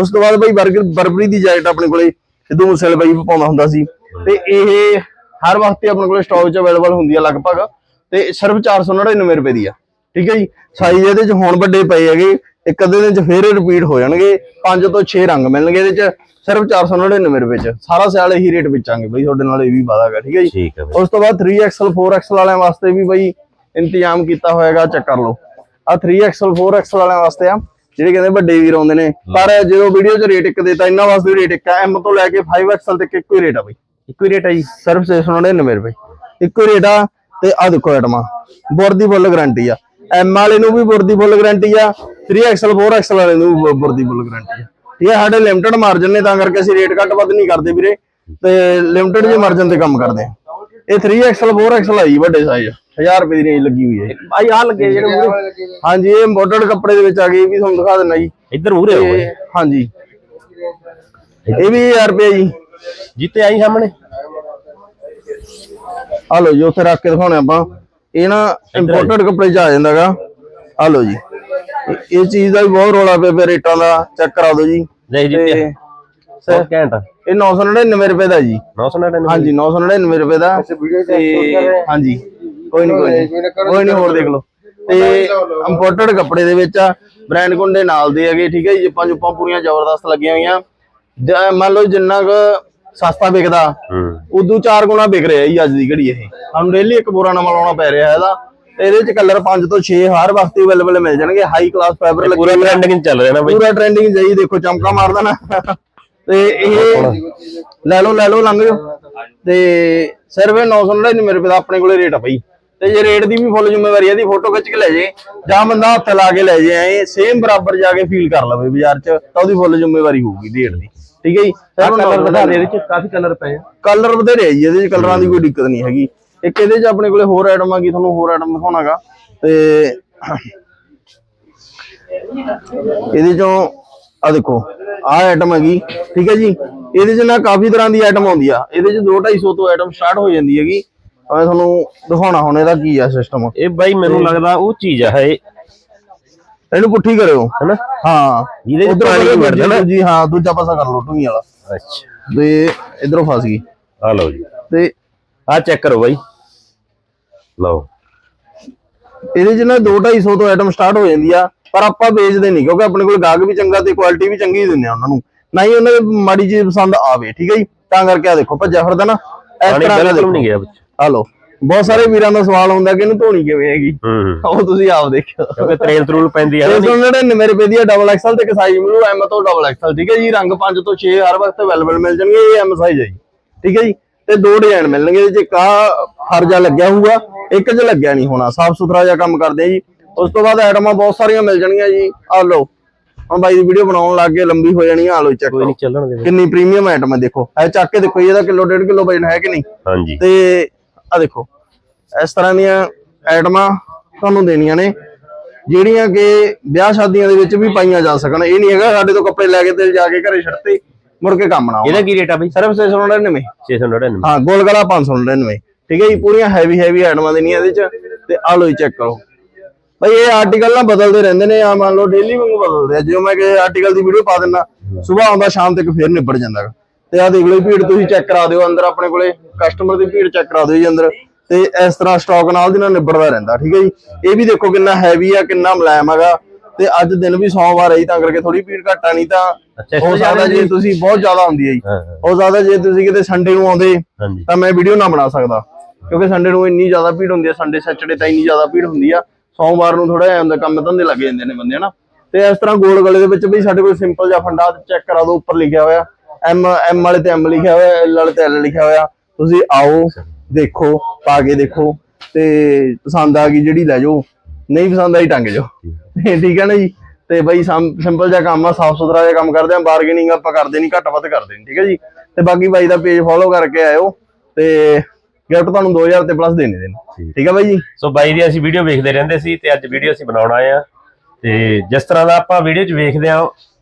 ਉਸ ਤੋਂ ਬਾਅਦ ਬਈ ਬਰਗਰ ਬਰਬਰੀ ਦੀ ਜੈਕਟ ਆਪਣੇ ਕੋਲੇ ਸਿੱਧੂ ਮੂਸੇਵਾਲੇ ਬਾਈ ਪਾਉਂਦਾ ਹੁੰਦਾ ਸੀ। ਤੇ ਇਹ ਹਰ ਵਕਤ ਹੀ ਆਪਣੇ ਕੋਲੇ ਸਟਾਕ 'ਚ ਅਵੇਲੇਬਲ ਹੁੰਦੀ ਆ ਲਗਭਗ। ਤੇ ਸਿਰਫ 499 ਰੁਪਏ ਦੀ ਆ। ਠੀਕ ਹੈ ਜੀ? ਸਾਈਜ਼ ਇਹਦੇ 'ਚ ਹੁਣ ਵੱਡੇ ਪਏ ਹੈਗੇ। ਇੱਕ ਅੱਧੇ ਦਿਨ 'ਚ ਫੇਰ ਰਿਪੀਟ ਹੋ ਜਾਣਗੇ। 5 ਤੋਂ 6 ਰੰਗ ਮਿਲਣਗੇ ਇਹਦੇ 'ਚ ਸਿਰਫ 499 ਰੁਪਏ 'ਚ। ਸਾਰਾ ਸਿਆਲ ਇਹੀ ਰੇਟ ਵੇਚਾਂਗੇ ਬਈ ਤੁਹਾਡੇ ਨਾਲ ਇਹ ਵੀ ਵਾਦਾ ਹੈਗਾ ਠੀਕ ਹੈ ਜੀ? ਉਸ ਤੋਂ ਬਾਅਦ 3XL 4XL ਵਾਲਿਆਂ ਵਾਸਤੇ ਵੀ ਬਈ ਇੰਤਜ਼ਾਮ ਕੀਤਾ ਹੋਏਗਾ ਚੈੱਕ ਕਰ ਲਓ। ਆ 3XL 4XL ਵਾਲਿਆਂ ਵਾਸਤੇ ਆ ਜਿਹੜੇ ਕਹਿੰਦੇ ਵੱਡੇ ਵੀਰ ਆਉਂਦੇ ਨੇ। ਪਰ ਜਦੋਂ ਵੀਡੀਓ 'ਚ ਰੇਟ ਇੱਕ ਦੇਤਾ ਇਹਨਾਂ ਵਾਸਤੇ ਰੇਟ ਇੱਕ ਆ। M ਤੋਂ ਲੈ ਕੇ 5XL ਤੱਕ ਇੱਕੋ ਹੀ ਰੇਟ ਆ ਬਈ। ਇੱਕੋ ਹੀ ਰੇਟ ਆ ਜੀ। ਸਿਰਫ 699 ਰੁਪਏ। ਇੱਕੋ ਹੀ ਰੇਟ ਆ ਤੇ ਆ ਦੇਖੋ ਆਈਟਮਾਂ ਬੁਰ ਦੀ ਫੁੱਲ ਗਾਰੰਟੀ ਆ। M ਵਾਲੇ ਨੂੰ ਵੀ ਬੁਰ ਦੀ ਫੁੱਲ ਗਾਰੰਟੀ ਆ। 3XL 4XL ਵਾਲੇ ਨੂੰ ਵੀ ਬੁਰ ਦੀ ਫੁੱਲ ਗਾਰੰਟੀ ਆ। ਠੀਕ ਹੈ ਸਾਡੇ ਲਿਮਟਿਡ ਮਾਰਜਨ ਨੇ ਤਾਂ ਕਰਕੇ ਅਸੀਂ ਰੇਟ ਘੱਟ ਵੱਧ ਨਹੀਂ ਕਰਦੇ ਵੀਰੇ। ਤੇ ਲਿਮਟਿਡ ਜੇ ਮਾਰਜਨ ਤੇ ਕੰਮ ਕਰਦੇ ਆ। ਇਹ 3XL 4XL ਆਈ ਵੱਡੇ ਸਾਈਜ਼ 1000 ਰੁਪਏ ਦੀ ਰੇਂਜ ਲੱਗੀ ਹੋਈ ਹੈ ਭਾਈ ਆ ਲੱਗੇ ਜਿਹੜੇ ਮੂਰੇ ਹਾਂਜੀ ਇਹ ਇੰਪੋਰਟਡ ਕੱਪੜੇ ਦੇ ਵਿੱਚ ਆ ਗਏ ਇਹ ਵੀ ਤੁਹਾਨੂੰ ਦਿਖਾ ਦਿੰਦਾ ਜੀ। ਇੱਧਰ ਮੂਰੇ ਹੋ ਤੇ ਹਾਂਜੀ। ਇਹ ਵੀ 1000 ਰੁਪਏ ਜੀ। ਜਿੱਤੇ ਆਈ ਸਾਹਮਣੇ। ਆ ਲਓ ਜੀ ਉੱਥੇ ਰੱਖ ਕੇ ਦਿਖਾਉਣੇ ਆਪਾਂ। ਇਹ ਨਾ ਇੰਪੋਰਟਡ ਕੱਪੜੇ ਚ ਆ ਜਾਂਦਾਗਾ। ਆ ਲਓ ਜੀ। ਇਹ- ਚੀਜ਼ ਦਾ ਵੀ ਬਹੁਤ ਰੋਲਾ ਪਿਆ ਪਿਆ ਰੇਟਾਂ ਦਾ ਚੈੱਕ ਕਰਾ ਦਿਓ ਜੀ। ਦੇਖ ਜੀ ਤੇ ਬਹੁਤ ਘੈਂਟ ਇਹ 999 ਰੁਪਏ ਦਾ ਜੀ। 999 ਹਾਂਜੀ 999 ਰੁਪਏ ਦਾ। ਤੇ ਹਾਂਜੀ ਕੋਈ ਨਹੀਂ ਕੋਈ ਨਹੀਂ ਕੋਈ ਨਹੀਂ ਹੋਰ ਦੇਖ ਲਓ। ਤੇ ਇੰਪੋਰਟਡ ਕੱਪੜੇ ਦੇ ਵਿੱਚ ਆ ਬ੍ਰਾਂਡ ਕੁੰਡੇ ਨਾਲ ਦੇ ਹੈਗੇ ਠੀਕ ਹੈ ਜੀ। ਜਿੱਪਾਂ ਜੁੱਪਾਂ ਪੂਰੀਆਂ ਜ਼ਬਰਦਸਤ ਲੱਗੀਆਂ ਹੋਈਆਂ। ਜ- ਮੰਨ ਲਓ ਜਿੰਨਾ ਕੁ ਸਸਤਾ ਵਿਕਦਾ ਉਦੋਂ ਚਾਰ ਗੁਣਾ ਵਿਕ ਰਿਹਾ ਜੀ ਅੱਜ ਦੀ ਘੜੀ ਇਹ। ਸਾਨੂੰ ਡੇਲੀ ਇੱਕ ਬੋਰਾ ਨਵਾਂ ਲਾਉਣਾ ਪੈ ਰਿਹਾ ਇਹਦਾ। ਇਹਦੇ ਚ ਕਲਰ 5 ਤੋਂ 6 ਹਰ ਵਕਤ ਅਵੇਲੇਬਲ ਮਿਲ ਜਾਣਗੇ ਹਾਈ ਕਲਾਸ ਫਾਈਬਰ ਲੱਗੇ ਪੂਰਾ ਟ੍ਰੈਂਡਿੰਗ ਚੱਲ ਰਿਹਾ ਨਾ ਬਾਈ। ਪੂਰਾ ਟ੍ਰੈਂਡਿੰਗ ਜਾਈ ਦੇਖੋ ਚਮਕਾ ਮਾਰਦਾ ਨਾ ਤੇ ਇਹ ਲੈ ਲਓ ਲੈ ਲਓ ਲੰਘ ਜਾਓ। ਤੇ ਸਿਰਫ ਇਹ 999 ਰੁਪਏ ਦਾ ਆਪਣੇ ਕੋਲੇ ਰੇਟ ਆ ਬਈ। ਤੇ ਜੇ ਰੇਟ ਦੀ ਵੀ ਫੁੱਲ ਜ਼ਿੰਮੇਵਾਰੀ ਹੈ ਇਹਦੀ ਫੋਟੋ ਖਿੱਚ ਕੇ ਲੈ ਜੇ। ਜਾਂ ਬੰਦਾ ਹੱਥ ਲਾ ਕੇ ਲੈ ਜੇ ਐ ਸੇਮ ਬਰਾਬਰ ਜਾ ਕੇ ਫੀਲ ਕਰ ਲਵੇ ਬਾਜ਼ਾਰ 'ਚ ਤਾਂ ਉਹਦੀ ਫੁੱਲ ਜ਼ਿੰਮੇਵਾਰੀ ਹੋਊਗੀ ਰੇਟ ਦੀ। ਠੀਕ ਹੈ ਜੀ? ਕਲਰ ਦੇ ਇਹਦੇ ਚ ਕਾਫੀ ਕਲਰ ਪਏ ਆ। ਕਲਰ ਬਥੇਰੇ ਆ ਜੀ ਇਹਦੇ 'ਚ ਕਲਰਾਂ ਦੀ ਕੋਈ ਦਿੱਕਤ ਨਹੀਂ ਹੈਗੀ। ਇੱਕ ਇਹਦੇ 'ਚ ਆਪਣੇ ਕੋਲੇ ਹੋਰ ਆਈਟਮ ਆ ਗਈ ਤੁਹਾਨੂੰ ਹੋਰ ਆਈਟਮ ਦਿਖਾਉਣਾਗਾ? ਤੇ ਇਹਦੇ ਚੋਂ ਆ ਦੇਖੋ ਆਹ ਆਈਟਮ ਹੈਗੀ ਠੀਕ ਹੈ ਜੀ? ਇਹਦੇ 'ਚ ਨਾ ਕਾਫੀ ਤਰ੍ਹਾਂ ਦੀ ਆਈਟਮ ਆਉਂਦੀ ਆ। ਇਹਦੇ 'ਚ 2 250 ਤੋਂ ਆਈਟਮ ਸਟਾਰਟ ਹੋ ਜਾਂਦੀ ਹੈਗੀ। ਮੈਂ ਤੁਹਾਨੂੰ ਦਿਖਾਉਣਾ ਹੁਣ ਇਹਦਾ ਕੀ ਆ ਸਿਸਟਮ ਇਹ ਬਾਈ ਮੈਨੂੰ ਲੱਗਦਾ ਉਹ ਚੀਜ਼ ਆ ਇਹ। ਇਹਨੂੰ ਪੁੱਠੀ ਕਰਿਓ। ਹੈਨਾ? ਹਾਂ। ਜਿਹਦੇ 'ਚ ਪਾਣੀ ਵੜਦਾ ਨਾ। ਜੀ ਹਾਂ ਦੂਜਾ ਪਾਸਾ ਕਰ ਲਓ ਟੂਈ ਵਾਲਾ। ਅੱਛਾ। ਤੇ ਇਧਰੋਂ ਫਸ ਗਈ। ਆ ਲਓ ਜੀ। ਤੇ ਆ ਚੈੱਕ ਕਰੋ ਬਾਈ। ਲਓ। ਇਹਦੇ 'ਚ ਨਾ 2 250 ਤੋਂ ਆਈਟਮ ਸਟਾਰਟ ਹੋ ਜਾਂਦੀ ਆ ਪਰ ਆਪਾਂ ਵੇਚਦੇ ਨਹੀਂ ਕਿਉਂਕਿ ਆਪਣੇ ਕੋਲ ਗਾਹਕ ਵੀ ਚੰਗਾ ਤੇ ਕੁਆਲਿਟੀ ਵੀ ਚੰਗੀ ਦਿੰਦੇ ਆ ਉਹਨਾਂ ਨੂੰ। ਨਾ ਹੀ ਉਹਨਾਂ ਦੀ ਮਾੜੀ ਚੀਜ਼ ਪਸੰਦ ਆਵੇ ਠੀਕ ਹੈ ਜੀ? ਤਾਂ ਕਰਕੇ ਆ ਦੇਖੋ ਭੱਜਿਆ ਫਿਰਦਾ ਨਾ ਇਸ ਤਰ੍ਹਾਂ ਦਾ ਨਹੀਂ ਗਿਆ ਵਿੱਚ। ਆ ਲਓ ਬਹੁਤ ਸਾਰੇ ਵੀਰਾਂ ਦਾ ਸਵਾਲ ਹੁੰਦਾ ਕਿ ਇਹਨੂੰ ਧੋਣੀ ਕਿਵੇਂ ਹੈਗੀ? ਉਹ ਤੁਸੀਂ ਆਪ ਦੇਖਿਓ। ਕਿਉਂਕਿ ਤਰੇਲ ਤਰੂਲ ਪੈਂਦੀ ਆ ਨਾ ਇਹ ਸੁਣ ਜਿਹੜੇ ਮੇਰੇ ਰੁਪਏ ਦੀ ਡਬਲ ਐਕਸਲ ਤੇ ਸਾਈਜ਼ ਮਿਲੂ ਐਮ ਤੋਂ ਡਬਲ ਐਕਸਲ ਠੀਕ ਹੈ ਜੀ? ਰੰਗ 5 ਤੋਂ 6 ਹਰ ਵਕਤ ਅਵੇਲੇਬਲ ਮਿਲ ਜਾਣਗੇ ਇਹ ਐਮ ਸਾਈਜ਼ ਹੈ ਜੀ। ਠੀਕ ਹੈ ਜੀ? ਤੇ ਦੋ ਡਿਜ਼ਾਈਨ ਮਿਲਣਗੇ ਇਹਦੇ ਚ ਕਾ ਫਰਜਾ ਲੱਗਿਆ ਹੋਊਗਾ ਇੱਕ 'ਚ ਲੱਗਿਆ ਨਹੀਂ ਹੋਣਾ ਸਾਫ਼ ਸੁਥਰਾ ਜਿਹਾ ਕੰਮ ਕਰਦੇ ਆ ਜੀ। ਉਸ ਤੋਂ ਬਾਅਦ ਆਈਟਮਾਂ ਬਹੁਤ ਸਾਰੀਆਂ ਮਿਲ ਜਾਣਗੀਆਂ ਜੀ। ਆ ਲਓ ਹੁਣ ਬਾਈ ਦੀ ਵੀਡੀਓ ਬਣਾਉਣ ਲੱਗ ਗਏ ਲੰਬੀ ਹੋ ਜਾਣੀ ਆ ਆਹ ਲਓ ਚੈੱਕ ਕੋਈ ਕਰੋ। ਨਹੀਂ ਚੱਲਣ ਦੇ ਕਿੰਨੀ ਪ੍ਰੀਮੀਅਮ ਆਈਟਮ ਹੈ ਦੇਖੋ। ਇਹ ਚੱਕ ਕੇ ਦੇਖੋ ਜੀ, ਇਹਦਾ ਕਿਲੋ ਡੇਢ ਕਿਲੋ ਵਜਨ ਹੈ ਕਿ ਨਹੀਂ? ਹਾਂਜੀ। ਤੇ ਆ ਦੇਖੋ ਇਸ ਤਰ੍ਹਾਂ ਦੀਆਂ ਆਈਟਮਾਂ ਤੁਹਾਨੂੰ ਦੇਣੀਆਂ ਨੇ ਜਿਹੜੀਆਂ ਕਿ ਵਿਆਹ ਸ਼ਾਦੀਆਂ ਦੇ ਵਿੱਚ ਵੀ ਪਾਈਆਂ ਜਾ ਸਕਣ। ਇਹ ਨਹੀਂ ਹੈਗਾ ਸਾਡੇ ਤੋਂ ਕੱਪੜੇ ਲੈ ਕੇ ਤੇ ਜਾ ਕੇ ਘਰੇ ਛੱਡਤੇ ਮੁੜ ਕੇ ਕੰਮ ਨਾ ਇਹਦਾ ਕੀ ਰੇਟ ਆ ਬਾਈ? ਸਿਰਫ 699 699 ਹਾਂ ਗੋਲ ਗਲਾ 599 ਠੀਕ ਹੈ ਜੀ ਪੂਰੀਆਂ ਹੈਵੀ ਹੈਵੀ ਆਈਟਮਾਂ ਦੇਣੀਆਂ ਇਹਦੇ ਚ ਤੇ ਆ ਜੀ ਚੈੱਕ ਕਰੋ। ਬਈ ਇਹ ਆਰਟੀਕਲ ਨਾ ਬਦਲਦੇ ਰਹਿੰਦੇ ਨੇ ਆ ਮੰਨ ਲਓ ਡੇਲੀ ਵਾਂਗੂ ਬਦਲਦੇ ਆ। ਜਿਵੇਂ ਮੈਂ ਕਿ ਆਰਟੀਕਲ ਦੀ ਵੀਡੀਓ ਪਾ ਦਿੰਦਾ ਸਵੇਰ ਆਉਂਦਾ ਸ਼ਾਮ ਤੱਕ ਫੇਰ ਨਿਬੜ ਜਾਂਦਾ। ਤੇ ਆ ਦੇਖ ਲਓ ਭੀੜ ਤੁਸੀਂ ਚੈੱਕ ਕਰਾ ਦਿਓ ਅੰਦਰ ਆਪਣੇ ਕੋਲੇ ਕਸਟਮਰ ਦੀ ਭੀੜ ਚੈੱਕ ਕਰਾ ਦਿਓ ਜੀ ਅੰਦਰ। ਤੇ ਇਸ ਤਰ੍ਹਾਂ ਸਟਾਕ ਨਾਲ ਦੀ ਨਾਲ ਨਿਬੜਦਾ ਰਹਿੰਦਾ ਠੀਕ ਹੈ ਜੀ। ਇਹ ਵੀ ਦੇਖੋ ਕਿੰਨਾ ਹੈਵੀ ਆ ਕਿੰਨਾ ਮੁਲਾਇਮ ਹੈਗਾ ਤੇ ਅੱਜ ਦਿਨ ਵੀ ਸੋਮਵਾਰ ਹੈ ਤਾਂ ਕਰਕੇ ਥੋੜੀ ਭੀੜ ਘੱਟ ਨਹੀਂ ਤਾਂ ਹੋ ਸਕਦਾ ਜੇ ਤੁਸੀਂ ਬਹੁਤ ਜ਼ਿਆਦਾ ਹੁੰਦੀ ਹੈ ਜੀ। ਹਾਂ ਸਕਦਾ ਜੇ ਤੁਸੀਂ ਕਿਤੇ ਸੰਡੇ ਨੂੰ ਆਉਂਦੇ ਤਾਂ ਮੈਂ ਵੀਡੀਓ ਨਾ ਬਣਾ ਸਕਦਾ। ਕਿਉਂਕਿ ਸੰਡੇ ਨੂੰ ਇੰਨੀ ਜ਼ਿਆਦਾ ਭੀੜ ਹੁੰਦੀ ਹੈ ਸੰਡੇ ਸੈਚਰਡੇ ਤਾਂ ਇੰਨੀ ਜ਼ਿਆਦਾ ਭੀੜ ਹੁੰਦੀ ਆ। ਸੋਮਵਾਰ ਨੂੰ ਥੋੜਾ ਜਿਹਾ ਹੁੰਦਾ, ਕੰਮ ਧੰਦੇ ਲੱਗ ਜਾਂਦੇ ਨੇ ਬੰਦੇ, ਹਨਾ? ਤੇ ਇਸ ਤਰ੍ਹਾਂ ਗੋਲ ਗਲੇ ਦੇ ਵਿੱਚ ਵੀ ਸਾਡੇ ਕੋਲ ਸਿੰਪਲ ਜਿਹਾ ਫੰਡਾ ਚੈੱਕ ਕਰਾ ਦਿਓ, ਉੱਪਰ ਲਿਖਿਆ ਹੋਇਆ। ਐਮ ਐਮ ਵਾਲੇ ਤੇ ਐਮ ਲਿਖਿਆ ਹੋਇਆ ਐਲ ਵਾਲੇ ਤੇ ਐਲ ਲਿਖਿਆ ਹੋਇਆ। ਤੁਸੀਂ ਆਓ, ਦੇਖੋ, ਪਾ ਕੇ ਦੇਖੋ ਤੇ ਪਸੰਦ ਆ ਗਈ ਜਿਹੜੀ ਲੈ ਜਾਓ। ਨਹੀਂ ਪਸੰਦ ਆਈ ਟੰਗ ਜਾਓ। ਠੀਕ ਹੈ ਨਾ ਜੀ? ਤੇ ਬਈ ਸਿੰਪਲ ਜਿਹਾ ਕੰਮ ਆ ਸਾਫ਼ ਸੁਥਰਾ ਜਿਹਾ ਕੰਮ ਕਰਦੇ ਆ ਬਾਰਗੇਨਿੰਗ ਆਪਾਂ ਕਰਦੇ ਨਹੀਂ ਘੱਟ ਵੱਧ ਕਰਦੇ ਨਹੀਂ, ਠੀਕ ਹੈ ਜੀ? ਤੇ ਬਾਕੀ ਬਾਈ ਦਾ ਪੇਜ ਫੋਲੋ ਕਰਕੇ ਆਇਓ। ਤੇ ਗਿਫਟ ਤੁਹਾਨੂੰ 2000 ਤੇ ਪਲੱਸ ਦੇਣੇ ਦੇਣ ਠੀਕ। ਹੈ ਬਾਈ ਜੀ? ਸੋ ਬਾਈ ਦੀ ਅਸੀਂ ਵੀਡੀਓ ਵੇਖਦੇ ਰਹਿੰਦੇ ਸੀ ਤੇ ਅੱਜ ਵੀਡੀਓ ਅਸੀਂ ਬਣਾਉਣ ਆਏ ਆ ਤੇ ਜਿਸ ਤਰ੍ਹਾਂ ਦਾ ਆਪਾਂ ਵੀਡੀਓ 'ਚ ਵੇਖਦੇ ਆ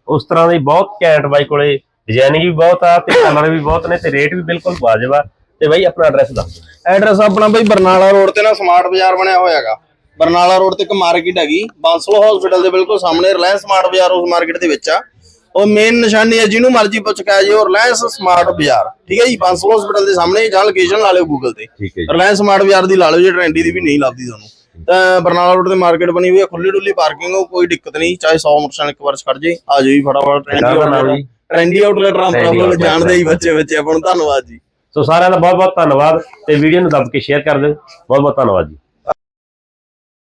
ਉਸ ਤਰ੍ਹਾਂ ਦੀ ਬਹੁਤ ਘੈਂਟ ਬਾਈ ਕੋਲੇ ਡਿਜ਼ਾਈਨਿੰਗ ਵੀ ਬਹੁਤ ਆ ਤੇ ਕਲਰ ਵੀ ਬਹੁਤ ਨੇ ਤੇ ਰੇਟ ਵੀ ਬਿਲਕੁਲ ਵਾਜਬ ਆ। ਤੇ ਬਾਈ ਆਪਣਾ ਐਡਰੈਸ ਦੱਸ ਐਡਰੈਸ ਆਪਣਾ ਬਈ ਬਰਨਾਲਾ ਰੋਡ ਤੇ ਨਾ ਸਮਾਰਟ ਬਾਜ਼ਾਰ ਬਣਿਆ ਹੋਇਆ ਹੈਗਾ। ਬਰਨਾਲਾ ਰੋਡ ਤੇ ਇੱਕ ਮਾਰਕੀਟ ਹੈਗੀ ਬਾਂਸਲੋ ਹਸਪੀਟਲ ਦੇ ਬਿਲਕੁਲ ਸਾਹਮਣੇ ਰਿਲਾਇੰਸ ਸਮਾਰਟ ਬਾਜ਼ਾਰ ਉਸ ਮਾਰਕੀਟ ਦੇ ਵਿੱਚ ਆ। ਉਹ ਮੇਨ ਨਿਸ਼ਾਨੀ ਹੈ ਜਿਹਨੂੰ ਮਰਜ਼ੀ ਪੁੱਛ ਕੇ ਆ ਜਿਓ ਰਿਲਾਇੰਸ ਸਮਾਰਟ ਬਾਜ਼ਾਰ ਠੀਕ ਹੈ ਜੀ? ਬਾਂਸਲੋ ਹਸਪੀਟਲ ਦੇ ਸਾਹਮਣੇ ਜਾਂ ਲੋਕੇਸ਼ਨ ਲਾ ਲਿਓ ਗੂਗਲ ਤੇ। ਰਿਲਾਇੰਸ ਸਮਾਰਟ ਬਾਜ਼ਾਰ ਦੀ ਲਾ ਲਓ ਜੇ ਟ੍ਰੈਂਡੀ ਦੀ ਵੀ ਨਹੀਂ ਲੱਭਦੀ ਤੁਹਾਨੂੰ। ਤਾਂ ਬਰਨਾਲਾ ਰੋਡ ਤੇ ਮਾਰਕੀਟ ਬਣੀ ਹੋਈ ਹੈ ਖੁੱਲੀ ਡੁੱਲੀ ਪਾਰਕਿੰਗ ਉਹ ਕੋਈ ਦਿੱਕਤ ਨਹੀਂ। ਚਾਹੇ 100 ਮੋਟਰਸਾਈਕਲ ਇੱਕ ਵਾਰ ਖੜ ਜੇ ਆ ਜਾਓ ਜੀ ਫਟਾਫਟ। ਜੀ? ਟ੍ਰੈਂਡੀ ਆਊਟਲੈਟ ਰਾਮਪੁਰਾ ਜਾਣਦੇ ਹੀ ਬੱਚੇ ਬੱਚੇ ਆਪਾਂ ਨੂੰ। ਧੰਨਵਾਦ ਜੀ। ਸੋ ਸਾਰਿਆਂ ਦਾ ਬਹੁਤ ਬਹੁਤ ਧੰਨਵਾਦ ਤੇ ਵੀਡੀਓ ਨੂੰ ਦੱਬ ਕੇ ਸ਼ੇਅਰ ਕਰ ਦਿਓ। ਬਹੁਤ ਬਹੁਤ ਧੰਨਵਾਦ ਜੀ।